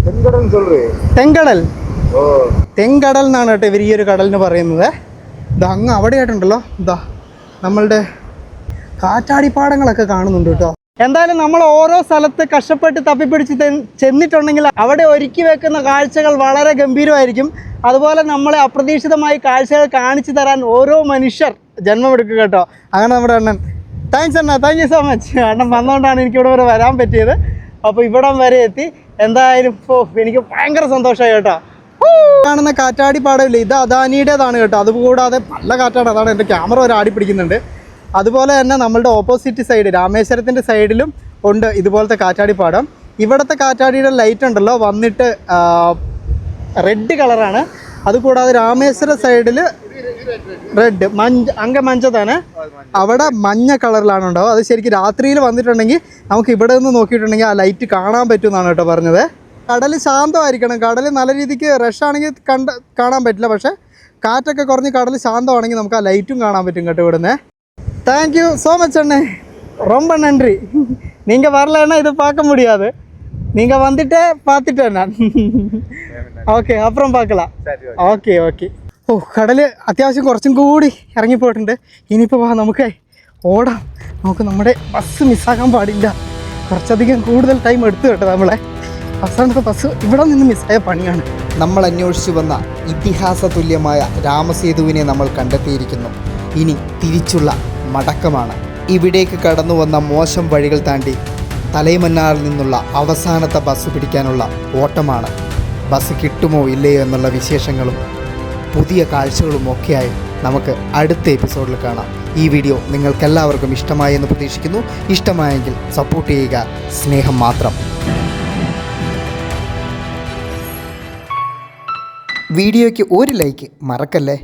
തെങ്കടൽ തെങ്കടൽ. എന്നാണ് കേട്ടോ ഇവർ ഈ ഒരു കടലിന് പറയുന്നത്. ഇതാ അങ്ങ് അവിടെ ആയിട്ടുണ്ടല്ലോ ഇതാ നമ്മളുടെ കാറ്റാടിപ്പാടങ്ങളൊക്കെ കാണുന്നുണ്ട് കേട്ടോ. എന്തായാലും നമ്മൾ ഓരോ സ്ഥലത്ത് കഷ്ടപ്പെട്ട് തപ്പിപ്പിടിച്ച് ചെന്നിട്ടുണ്ടെങ്കിൽ അവിടെ ഒരുക്കി വെക്കുന്ന കാഴ്ചകൾ വളരെ ഗംഭീരമായിരിക്കും. അതുപോലെ നമ്മളെ അപ്രതീക്ഷിതമായി കാഴ്ചകൾ കാണിച്ചു തരാൻ ഓരോ മനുഷ്യർ ജന്മമെടുക്കുക കേട്ടോ. അങ്ങനെ നമ്മുടെ അണ്ണൻ. താങ്ക്സ് അണ്ണ. താങ്ക് യു സോ മച്ച് അണ്ണൻ വന്നുകൊണ്ടാണ് എനിക്ക് ഇവിടെ വരെ വരാൻ പറ്റിയത്. അപ്പോൾ ഇവിടം വരെ എത്തി. എന്തായാലും ഓ എനിക്ക് ഭയങ്കര സന്തോഷമായി കേട്ടോ. കാണുന്ന കാറ്റാടി പാടമില്ല ഇത് അദാനിയുടേതാണ് കേട്ടോ. അതുകൂടാതെ നല്ല കാറ്റാണ്. അതാണ് എന്റെ ക്യാമറ ഒരു ആടി പിടിക്കുന്നുണ്ട്. അതുപോലെ തന്നെ നമ്മളുടെ ഓപ്പോസിറ്റ് സൈഡ് രാമേശ്വരത്തിന്റെ സൈഡിലും ഉണ്ട് ഇതുപോലത്തെ കാറ്റാടി പാടം. ഇവിടുത്തെ കാറ്റാടിയുടെ ലൈറ്റ് ഉണ്ടല്ലോ വന്നിട്ട് റെഡ് കളറാണ് അതുകൂടാതെ രാമേശ്വര സൈഡിൽ റെഡ് മഞ്ച അങ്ങ മഞ്ചതാണ് അവിടെ മഞ്ഞ കളറിലാണ് ഉണ്ടാവും അത് ശരിക്കും രാത്രിയിൽ വന്നിട്ടുണ്ടെങ്കിൽ നമുക്ക് ഇവിടെ നിന്ന് നോക്കിയിട്ടുണ്ടെങ്കിൽ ആ ലൈറ്റ് കാണാൻ പറ്റും എന്നാണ് കേട്ടോ പറഞ്ഞത് കടൽ ശാന്തമായിരിക്കണം കടൽ നല്ല രീതിക്ക് റഷ് ആണെങ്കിൽ കണ്ട കാണാൻ പറ്റില്ല പക്ഷേ കാറ്റൊക്കെ കുറഞ്ഞ് കടൽ ശാന്തമാണെങ്കിൽ നമുക്ക് ആ ലൈറ്റും കാണാൻ പറ്റും കേട്ടോ ഇവിടുന്ന് தேங்க்யூ ஸோ மச் அண்ணே ரொம்ப நன்றி நீங்கள் வரலைன்னா இது பார்க்க முடியாது நீங்கள் வந்துட்டே பார்த்துட்டேன் நான் ഓക്കെ അപ്പുറം பார்க்கலாம் சரி ഓക്കെ ഓക്കെ ഓ കടൽ അത്യാവശ്യം കുറച്ചും കൂടി ഇറങ്ങിപ്പോയിട്ടുണ്ട്. ഇനിയിപ്പോൾ വാ നമുക്ക് ഓടാം. നമുക്ക് നമ്മുടെ ബസ് മിസ്സാക്കാൻ പാടില്ല. കുറച്ചധികം കൂടുതൽ ടൈം എടുത്തു കേട്ടോ നമ്മളെ. അവസാനത്തെ ബസ് ഇവിടെ നിന്ന് മിസ്സായ പണിയാണ്. നമ്മൾ അന്വേഷിച്ചു വന്ന ഇതിഹാസ തുല്യമായ രാമസേതുവിനെ നമ്മൾ കണ്ടെത്തിയിരിക്കുന്നു. ഇനി തിരിച്ചുള്ള മടക്കമാണ്. ഇവിടേക്ക് കടന്നു വന്ന മോശം വഴികൾ താണ്ടി തലൈമന്നാറിൽ നിന്നുള്ള അവസാനത്തെ ബസ് പിടിക്കാനുള്ള ഓട്ടമാണ്. ബസ് കിട്ടുമോ ഇല്ലയോ എന്നുള്ള വിശേഷങ്ങളും പുതിയ കാഴ്ചകളും ഒക്കെയായി നമുക്ക് അടുത്ത എപ്പിസോഡിൽ കാണാം. ഈ വീഡിയോ നിങ്ങൾക്കെല്ലാവർക്കും ഇഷ്ടമായി എന്ന് പ്രതീക്ഷിക്കുന്നു. ഇഷ്ടമായെങ്കിൽ സപ്പോർട്ട് ചെയ്യുക. സ്നേഹം മാത്രം. വീഡിയോയ്ക്ക് ഒരു ലൈക്ക് മറക്കല്ലേ?